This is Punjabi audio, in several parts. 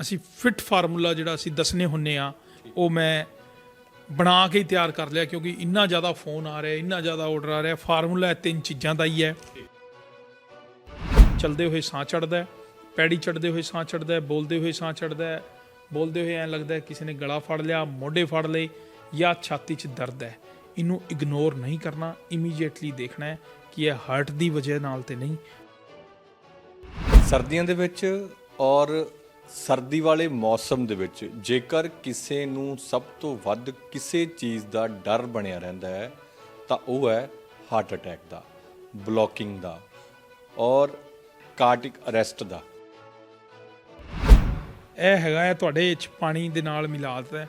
ਅਸੀਂ ਫਿਟ ਫਾਰਮੂਲਾ ਜਿਹੜਾ ਅਸੀਂ ਦੱਸਨੇ ਹੁੰਨੇ ਆ, ਉਹ ਮੈਂ ਬਣਾ ਕੇ ਹੀ ਤਿਆਰ ਕਰ ਲਿਆ ਕਿਉਂਕਿ ਇੰਨਾ ਜ਼ਿਆਦਾ ਫੋਨ ਆ ਰਿਹਾ, ਇੰਨਾ ਜ਼ਿਆਦਾ ਆਰਡਰ ਆ ਰਿਹਾ ਫਾਰਮੂਲਾ ਤਿੰਨ ਚੀਜ਼ਾਂ ਦਾ ਹੀ ਹੈ। ਚਲਦੇ ਹੋਏ ਸਾਹ ਚੜਦਾ ਪੈੜੀ ਚੜਦੇ ਹੋਏ ਸਾਹ ਚੜਦਾ ਬੋਲਦੇ ਹੋਏ ਸਾਹ ਚੜਦਾ ਬੋਲਦੇ ਹੋਏ ਐਂ ਲੱਗਦਾ ਕਿਸੇ ਨੇ ਗਲਾ ਫੜ ਲਿਆ, ਮੋਢੇ ਫੜ ਲਏ ਜਾਂ ਛਾਤੀ 'ਚ ਦਰਦ ਹੈ। ਇਹਨੂੰ ਇਗਨੋਰ ਨਹੀਂ ਕਰਨਾ ਇਮੀਡੀਏਟਲੀ ਦੇਖਣਾ ਹੈ ਕਿ ਇਹ ਹਾਰਟ ਦੀ ਵਜ੍ਹਾ ਨਾਲ ਤੇ ਨਹੀਂ। ਸਰਦੀਆਂ ਦੇ ਵਿੱਚ ਔਰ ਸਰਦੀ ਵਾਲੇ ਮੌਸਮ ਦੇ ਵਿੱਚ ਜੇਕਰ ਕਿਸੇ ਨੂੰ ਸਭ ਤੋਂ ਵੱਧ ਕਿਸੇ ਚੀਜ਼ ਦਾ ਡਰ ਬਣਿਆ ਰਹਿੰਦਾ ਹੈ, ਤਾਂ ਉਹ ਹੈ ਹਾਰਟ ਅਟੈਕ ਦਾ ਬਲੋਕਿੰਗ ਦਾ ਔਰ ਕਾਰਟਿਕ ਅਰੈਸਟ ਦਾ। ਇਹ ਹੈਗਾ ਹੈ ਤੁਹਾਡੇ ਚ ਪਾਣੀ ਦੇ ਨਾਲ ਮਿਲਾਤ ਹੈ।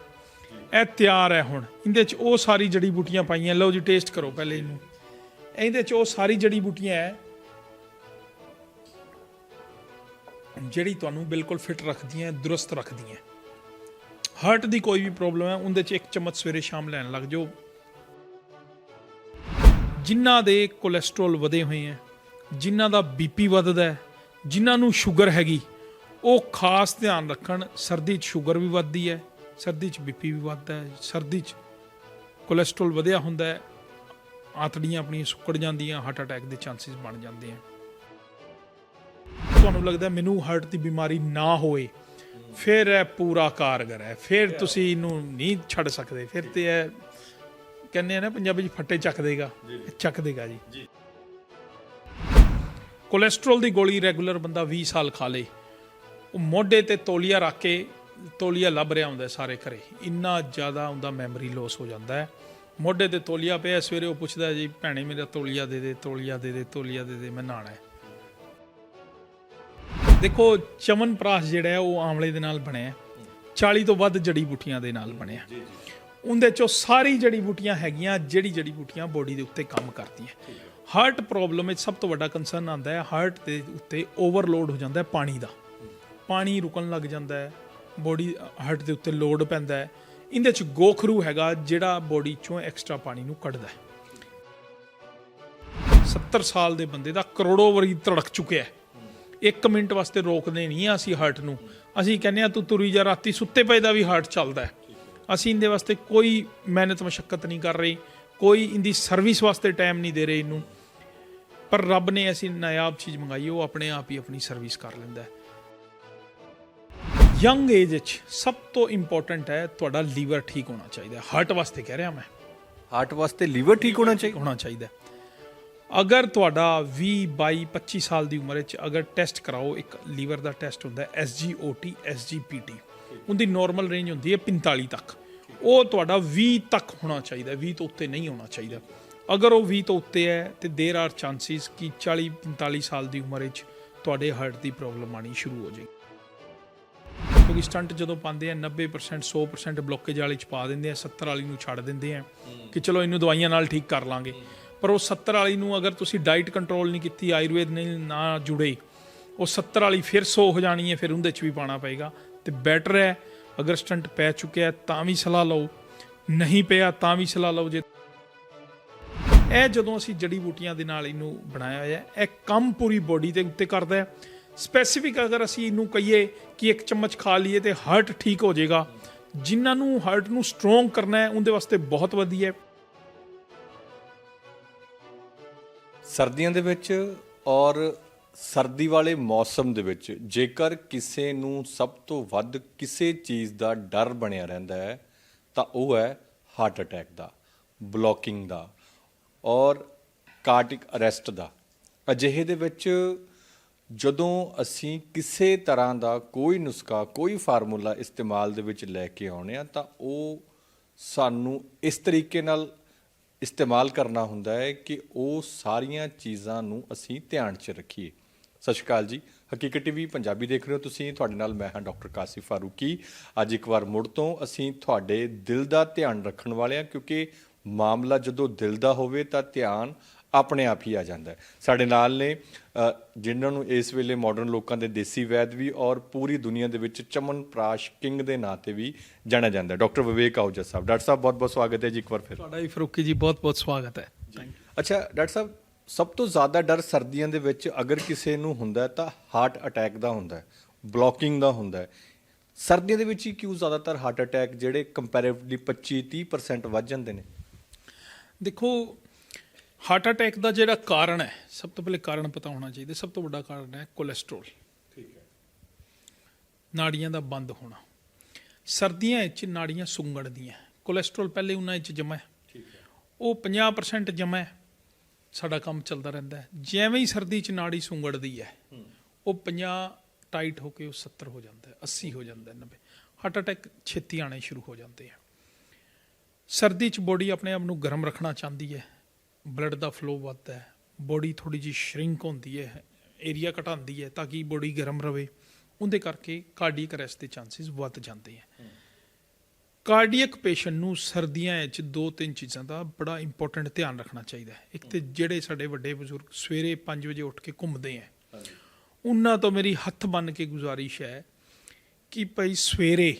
ਇਹ ਤਿਆਰ ਹੈ ਹੁਣ। ਇਹਦੇ ਚ ਉਹ ਸਾਰੀ ਜੜੀ ਬੂਟੀਆਂ ਪਾਈਆਂ। ਲਓ ਜੀ ਟੇਸਟ ਕਰੋ ਪਹਿਲੇ ਇਹਨੂੰ। ਇਹਦੇ ਚ ਉਹ ਸਾਰੀ ਜੜੀ ਬੂਟੀਆਂ ਹੈ। ਜਿਹੜੀ ਤੁਹਾਨੂੰ ਬਿਲਕੁਲ ਫਿਟ ਰੱਖਦੀਆਂ, ਦਰੁਸਤ ਹੈ ਹਾਰਟ ਦੀ ਕੋਈ ਵੀ ਪ੍ਰੋਬਲਮ ਹੈ, ਉਹਦੇ ਚ ਇੱਕ ਚਮਚ ਸਵੇਰੇ ਸ਼ਾਮ ਲੈਣ ਲੱਗ ਜਾਓ। ਜਿਨ੍ਹਾਂ ਦੇ ਕੋਲੇਸਟ੍ਰੋਲ ਵਧੇ ਹੋਏ ਹੈ, ਜਿਨ੍ਹਾਂ ਦਾ ਬੀਪੀ ਵੱਧਦਾ ਹੈ, ਜਿਨ੍ਹਾਂ ਨੂੰ ਸ਼ੂਗਰ ਹੈਗੀ, ਉਹ ਖਾਸ ਧਿਆਨ ਰੱਖਣ। ਸਰਦੀ 'ਚ ਸ਼ੂਗਰ ਵੀ ਵੱਧਦੀ ਹੈ, ਸਰਦੀ 'ਚ ਬੀਪੀ ਵੀ ਵੱਧਦਾ ਹੈ, ਸਰਦੀ 'ਚ ਕੋਲੇਸਟ੍ਰੋਲ ਵਧਿਆ ਹੁੰਦਾ ਹੈ, ਆਂਤੜੀਆਂ ਆਪਣੀਆਂ ਸੁੱਕੜ ਜਾਂਦੀਆਂ ਹਾਰਟ ਅਟੈਕ ਦੇ ਚਾਂਸਸ ਬਣ ਜਾਂਦੇ ਆ ਤੁਹਾਨੂੰ ਲੱਗਦਾ ਮੈਨੂੰ ਹਾਰਟ ਦੀ ਬਿਮਾਰੀ ਨਾ ਹੋਏ ਫਿਰ ਇਹ ਪੂਰਾ ਕਾਰਗਰ ਹੈ ਫਿਰ ਤੁਸੀਂ ਇਹਨੂੰ ਨਹੀਂ ਛੱਡ ਸਕਦੇ ਫਿਰ ਤੇ ਇਹ ਕਹਿੰਦੇ ਆ ਨਾ ਪੰਜਾਬੀ 'ਚ ਫੱਟੇ ਚੱਕ ਦੇਗਾ ਇਹ ਚੱਕ ਦੇਗਾ ਜੀ। ਕੋਲੇਸਟ੍ਰੋਲ ਦੀ ਗੋਲੀ ਰੈਗੂਲਰ ਬੰਦਾ 20 ਸਾਲ ਖਾ ਲੇ ਉਹ ਮੋਢੇ ਤੇ ਤੋਲੀਆ ਰੱਖ ਕੇ ਤੋਲੀਆ ਲੱਭ ਰਿਹਾ ਹੁੰਦਾ ਸਾਰੇ ਘਰੇ ਇੰਨਾ ਜ਼ਿਆਦਾ ਹੁੰਦਾ ਮੈਮਰੀ ਲਾਸ ਹੋ ਜਾਂਦਾ ਹੈ। ਮੋਢੇ ਤੇ ਤੋਲੀਆ ਪਿਆ ਸਵੇਰੇ ਉਹ ਪੁੱਛਦਾ ਜੀ ਭੈਣੇ ਮੇਰਾ ਤੋਲੀਆ ਦੇ ਦੇ ਤੋਲੀਆ ਦੇ ਦੇ ਤੋਲੀਆ ਦੇ ਦੇ ਮੈਂ ਨਹਾਣਾ ਹੈ। ਦੇਖੋ ਚਮਨ ਪ੍ਰਾਸ਼ ਜਿਹੜਾ ਹੈ ਉਹ ਆਮਲੇ ਦੇ ਨਾਲ ਬਣਿਆ ਹੈ। 40 ਤੋਂ ਵੱਧ ਜੜੀ ਬੂਟੀਆਂ ਦੇ ਨਾਲ ਬਣਿਆ ਉਹਦੇ ਚੋਂ ਸਾਰੀ ਜੜੀ ਬੂਟੀਆਂ ਹੈਗੀਆਂ ਜਿਹੜੀ ਜੜੀ ਬੂਟੀਆਂ ਬੋਡੀ ਦੇ ਉੱਤੇ ਕੰਮ ਕਰਦੀਆਂ ਹਾਰਟ ਪ੍ਰੋਬਲਮ ਵਿੱਚ ਸਭ ਤੋਂ ਵੱਡਾ ਕੰਸਰਨ ਆਉਂਦਾ ਹੈ ਹਾਰਟ ਦੇ ਉੱਤੇ ਓਵਰਲੋਡ ਹੋ ਜਾਂਦਾ ਹੈ ਪਾਣੀ ਦਾ। ਪਾਣੀ ਰੁਕਣ ਲੱਗ ਜਾਂਦਾ ਹੈ ਬੋਡੀ ਹਾਰਟ ਦੇ ਉੱਤੇ ਲੋਡ ਪੈਂਦਾ ਹੈ। ਇਹਦੇ ਚ ਗੋਖਰੂ ਹੈਗਾ ਜਿਹੜਾ ਬੋਡੀ ਚੋਂ ਐਕਸਟਰਾ ਪਾਣੀ ਨੂੰ ਕੱਢਦਾ ਹੈ। 70 ਸਾਲ ਦੇ ਬੰਦੇ ਦਾ ਕਰੋੜੋ ਵਾਰੀ ਧੜਕ ਚੁੱਕਿਆ ਹੈ। 1 ਮਿੰਟ ਵਾਸਤੇ ਰੋਕਦੇ ਨਹੀਂ ਆ ਅਸੀਂ ਹਾਰਟ ਨੂੰ। ਅਸੀਂ ਕਹਿੰਦੇ ਆ ਤੂੰ ਤੁਰੀ ਜਾ ਰਾਤੀ ਸੁੱਤੇ ਪਏ ਦਾ ਵੀ ਹਾਰਟ ਚੱਲਦਾ ਹੈ। ਅਸੀਂ ਇਹਦੇ ਵਾਸਤੇ ਕੋਈ ਮਿਹਨਤ ਮਸ਼ੱਕਤ ਨਹੀਂ ਕਰ ਰਹੇ ਕੋਈ ਇਹਦੀ ਸਰਵਿਸ ਵਾਸਤੇ ਟਾਈਮ ਨਹੀਂ ਦੇ ਰਹੇ ਇਹਨੂੰ। ਪਰ ਰੱਬ ਨੇ ਐਸੀ ਨਾਯਾਬ ਚੀਜ਼ ਮੰਗਾਈ ਉਹ ਆਪਣੇ ਆਪ ਹੀ ਆਪਣੀ ਸਰਵਿਸ ਕਰ ਲੈਂਦਾ ਹੈ। ਯੰਗ ਏਜ ਵਿੱਚ ਸਭ ਤੋਂ ਇੰਪੋਰਟੈਂਟ ਹੈ ਤੁਹਾਡਾ ਲੀਵਰ ਠੀਕ ਹੋਣਾ ਚਾਹੀਦਾ ਹਾਰਟ ਵਾਸਤੇ ਕਹਿ ਰਿਹਾ ਮੈਂ। ਹਾਰਟ ਵਾਸਤੇ ਲੀਵਰ ਠੀਕ ਹੋਣਾ ਚਾਹੀਦਾ ਹੋਣਾ ਚਾਹੀਦਾ। ਅਗਰ ਤੁਹਾਡਾ 20 22 25 ਸਾਲ ਦੀ ਉਮਰ ਵਿੱਚ ਅਗਰ ਟੈਸਟ ਕਰਾਓ ਇੱਕ ਲੀਵਰ ਦਾ ਟੈਸਟ ਹੁੰਦਾ ਹੈ SGOT SGPT ਉਹਦੀ ਨਾਰਮਲ ਰੇਂਜ ਹੁੰਦੀ ਹੈ 45 ਤੱਕ ਉਹ ਤੁਹਾਡਾ 20 ਤੱਕ ਹੋਣਾ ਚਾਹੀਦਾ 20 ਤੋਂ ਉੱਤੇ ਨਹੀਂ ਹੋਣਾ ਚਾਹੀਦਾ ਅਗਰ ਉਹ 20 ਤੋਂ ਉੱਤੇ ਹੈ ਤੇ देयर ਆਰ ਚਾਂਸਸ ਕਿ 40 45 ਸਾਲ ਦੀ ਉਮਰ ਵਿੱਚ ਤੁਹਾਡੇ ਹਾਰਟ ਦੀ ਪ੍ਰੋਬਲਮ ਆਣੀ ਸ਼ੁਰੂ ਹੋ ਜਾਏਗੀ ਕਿਉਂਕਿ ਸਟੰਟ ਜਦੋਂ ਪਾਉਂਦੇ ਆ 90% 100% ਬਲੋਕੇਜ ਵਾਲੇ ਚ ਪਾ ਦਿੰਦੇ ਆ 70 ਵਾਲੀ ਨੂੰ ਛੱਡ ਦਿੰਦੇ ਆ ਕਿ ਚਲੋ ਇਹਨੂੰ ਦਵਾਈਆਂ ਨਾਲ ਠੀਕ ਕਰ ਲਾਂਗੇ ਪਰ ਉਹ 70 ਵਾਲੀ ਨੂੰ ਅਗਰ ਤੁਸੀਂ ਡਾਈਟ ਕੰਟਰੋਲ ਨਹੀਂ ਕੀਤੀ, ਆਯੁਰਵੇਦ ਨਹੀਂ ਨਾ ਜੁੜੇ, ਉਹ 70 ਵਾਲੀ ਫਿਰ 100 ਹੋ ਜਾਣੀ ਹੈ, ਫਿਰ ਉਹਦੇ ਚ ਵੀ ਪਾਣਾ ਪਏਗਾ। ਤੇ ਬੈਟਰ ਹੈ, ਅਗਰ ਸਟੰਟ ਪੈ ਚੁੱਕਿਆ ਤਾਂ ਵੀ ਸਲਾਹ ਲਓ। ਨਹੀਂ ਪਿਆ, ਤਾਂ ਵੀ ਸਲਾਹ ਲਓ ਜੇ। ਇਹ ਜਦੋਂ ਅਸੀਂ ਜੜੀ ਬੂਟੀਆਂ ਦੇ ਨਾਲ ਇਹਨੂੰ ਬਣਾਇਆ ਹੋਇਆ ਇਹ ਕੰਮ ਪੂਰੀ ਬੋਡੀ ਦੇ ਉੱਤੇ ਕਰਦਾ ਹੈ। ਸਪੈਸੀਫਿਕ ਅਗਰ ਅਸੀਂ ਇਹਨੂੰ ਕਹੀਏ ਕਿ ਇੱਕ ਚਮਚ ਖਾ ਲਈਏ ਤੇ ਹਾਰਟ ਠੀਕ ਹੋ ਜਾਏਗਾ। ਜਿਨ੍ਹਾਂ ਨੂੰ ਹਾਰਟ ਨੂੰ ਸਟਰੋਂਗ ਕਰਨਾ ਹੈ, ਉਹਦੇ ਵਾਸਤੇ ਬਹੁਤ ਵਧੀਆ ਹੈ। ਸਰਦੀਆਂ ਦੇ ਵਿੱਚ ਔਰ ਸਰਦੀ ਵਾਲੇ ਮੌਸਮ ਦੇ ਵਿੱਚ ਜੇਕਰ ਕਿਸੇ ਨੂੰ ਸਭ ਤੋਂ ਵੱਧ ਕਿਸੇ ਚੀਜ਼ ਦਾ ਡਰ ਬਣਿਆ ਰਹਿੰਦਾ ਹੈ, ਤਾਂ ਉਹ ਹੈ ਹਾਰਟ ਅਟੈਕ ਦਾ ਬਲੋਕਿੰਗ ਦਾ ਔਰ ਕਾਰਟਿਕ ਅਰੈਸਟ ਦਾ। ਅਜਿਹੇ ਦੇ ਵਿੱਚ ਜਦੋਂ ਅਸੀਂ ਕਿਸੇ ਤਰ੍ਹਾਂ ਦਾ ਕੋਈ ਨੁਸਖਾ, ਕੋਈ ਫਾਰਮੂਲਾ ਇਸਤੇਮਾਲ ਦੇ ਵਿੱਚ ਲੈ ਕੇ ਆਉਣੇ ਆ ਤਾਂ ਉਹ ਸਾਨੂੰ ਇਸ ਤਰੀਕੇ ਨਾਲ ਇਸਤੇਮਾਲ ਕਰਨਾ ਹੁੰਦਾ ਹੈ ਕਿ ਉਹ ਸਾਰੀਆਂ ਚੀਜ਼ਾਂ ਨੂੰ ਅਸੀਂ ਧਿਆਨ 'ਚ ਰੱਖੀਏ। ਸਤਿ ਸ਼੍ਰੀ ਅਕਾਲ ਜੀ। ਹਕੀਕਤ ਟੀਵੀ ਪੰਜਾਬੀ ਦੇਖ ਰਹੇ ਹੋ ਤੁਸੀਂ। ਤੁਹਾਡੇ ਨਾਲ ਮੈਂ ਹਾਂ ਡਾਕਟਰ ਕਾਸਿਫ ਫਾਰੂਕੀ। ਅੱਜ ਇੱਕ ਵਾਰ ਮੁੜ ਤੋਂ ਅਸੀਂ ਤੁਹਾਡੇ ਦਿਲ ਦਾ ਧਿਆਨ ਰੱਖਣ ਵਾਲੇ ਹਾਂ, ਕਿਉਂਕਿ ਮਾਮਲਾ ਜਦੋਂ ਦਿਲ ਦਾ ਹੋਵੇ ਤਾਂ ਧਿਆਨ ਆਪਣੇ ਆਪ ਹੀ ਆ ਜਾਂਦਾ ਹੈ। ਸਾਡੇ ਨਾਲ ਨੇ ਜਿਨ੍ਹਾਂ ਨੂੰ ਇਸ ਵੇਲੇ ਮਾਡਰਨ ਲੋਕਾਂ ਦੇ ਦੇਸੀ ਵੈਦ ਵੀ ਔਰ ਪੂਰੀ ਦੁਨੀਆ ਦੇ ਵਿੱਚ ਚਮਨ ਪ੍ਰਾਸ਼ ਕਿੰਗ ਦੇ ਨਾਂ ਤੇ ਵੀ ਜਾਣਿਆ ਜਾਂਦਾ ਹੈ। ਡਾਕਟਰ ਵਿਵੇਕ ਆਹੂਜਾ ਸਾਹਿਬ ਡਾਕਟਰ ਸਾਹਿਬ ਬਹੁਤ ਬਹੁਤ ਸਵਾਗਤ ਹੈ ਜੀ ਇੱਕ ਵਾਰ ਫਿਰ। ਤੁਹਾਡਾ ਵੀ ਫਰੂਕੀ ਜੀ ਬਹੁਤ ਬਹੁਤ ਸਵਾਗਤ ਹੈ। ਅੱਛਾ ਡਾਕਟਰ ਸਾਹਿਬ ਸਭ ਤੋਂ ਜ਼ਿਆਦਾ ਡਰ ਸਰਦੀਆਂ ਦੇ ਵਿੱਚ ਅਗਰ ਕਿਸੇ ਨੂੰ ਹੁੰਦਾ ਹੈ ਤਾਂ ਹਾਰਟ ਅਟੈਕ ਦਾ ਹੁੰਦਾ ਹੈ ਬਲੋਕਿੰਗ ਦਾ ਹੁੰਦਾ ਹੈ। ਸਰਦੀਆਂ ਦੇ ਵਿੱਚ ਹੀ ਕਿਉਂ ਜ਼ਿਆਦਾਤਰ ਹਾਰਟ ਅਟੈਕ ਜਿਹੜੇ ਕੰਪੈਰੀਟਿਵਲੀ 25 30% ਵੱਧ ਜਾਂਦੇ ਨੇ? ਦੇਖੋ ਹਾਰਟ ਅਟੈਕ ਦਾ ਜਿਹੜਾ ਕਾਰਨ ਹੈ ਸਭ ਤੋਂ ਪਹਿਲੇ ਕਾਰਨ ਪਤਾ ਹੋਣਾ ਚਾਹੀਦਾ ਸਭ ਤੋਂ ਵੱਡਾ ਕਾਰਨ ਹੈ ਕੋਲੇਸਟ੍ਰੋਲ। ਠੀਕ ਹੈ। ਨਾੜੀਆਂ ਦਾ ਬੰਦ ਹੋਣਾ। ਸਰਦੀਆਂ ਵਿੱਚ ਨਾੜੀਆਂ ਸੁੰਗੜਦੀਆਂ। ਕੋਲੇਸਟ੍ਰੋਲ ਪਹਿਲੇ ਉਹਨਾਂ ਵਿੱਚ ਜਮਾ ਹੈ। ਠੀਕ ਹੈ। ਉਹ 50% ਜਮਾ ਹੈ। ਸਾਡਾ ਕੰਮ ਚੱਲਦਾ ਰਹਿੰਦਾ ਹੈ। ਜਿਵੇਂ ਹੀ ਸਰਦੀ 'ਚ ਨਾੜੀ ਸੁੰਗੜਦੀ ਹੈ ਉਹ 50 ਟਾਈਟ ਹੋ ਕੇ ਉਹ 70 ਹੋ ਜਾਂਦਾ ਹੈ 80 ਹੋ ਜਾਂਦਾ ਹੈ 90 ਹਾਰਟ ਅਟੈਕ ਛੇਤੀ ਆਣੇ ਸ਼ੁਰੂ ਹੋ ਜਾਂਦੇ ਆ। ਸਰਦੀ 'ਚ ਬੋਡੀ ਆਪਣੇ ਆਪ ਨੂੰ ਗਰਮ ਰੱਖਣਾ ਚਾਹੁੰਦੀ ਹੈ। ਬਲੱਡ ਦਾ ਫਲੋ ਵੱਧਦਾ ਹੈ ਬੋਡੀ ਥੋੜੀ ਜਿਹੀ ਸ਼ਰਿੰਕ ਹੁੰਦੀ ਹੈ ਏਰੀਆ ਘਟਾਉਂਦੀ ਹੈ ਤਾਂ ਕਿ ਬੋਡੀ ਗਰਮ ਰਵੇ ਉਹਦੇ ਕਰਕੇ ਕਾਰਡੀਅਕ ਅਰੈਸਟ ਦੇ ਚਾਂਸਸ ਵੱਧ ਜਾਂਦੇ ਆ ਕਾਰਡੀਅਕ ਪੇਸ਼ੈਂਟ ਨੂੰ ਸਰਦੀਆਂ ਵਿੱਚ ਦੋ ਤਿੰਨ ਚੀਜ਼ਾਂ ਦਾ ਬੜਾ ਇੰਪੋਰਟੈਂਟ ਧਿਆਨ ਰੱਖਣਾ ਚਾਹੀਦਾ ਹੈ। ਇੱਕ ਤੇ ਜਿਹੜੇ ਸਾਡੇ ਵੱਡੇ ਬਜ਼ੁਰਗ ਸਵੇਰੇ 5 ਵਜੇ ਉੱਠ ਕੇ ਘੁੰਮਦੇ ਆ ਉਹਨਾਂ ਤੋਂ ਮੇਰੀ ਹੱਥ ਬੰਨ ਕੇ ਗੁਜ਼ਾਰਿਸ਼ ਹੈ ਕਿ ਭਈ ਸਵੇਰੇ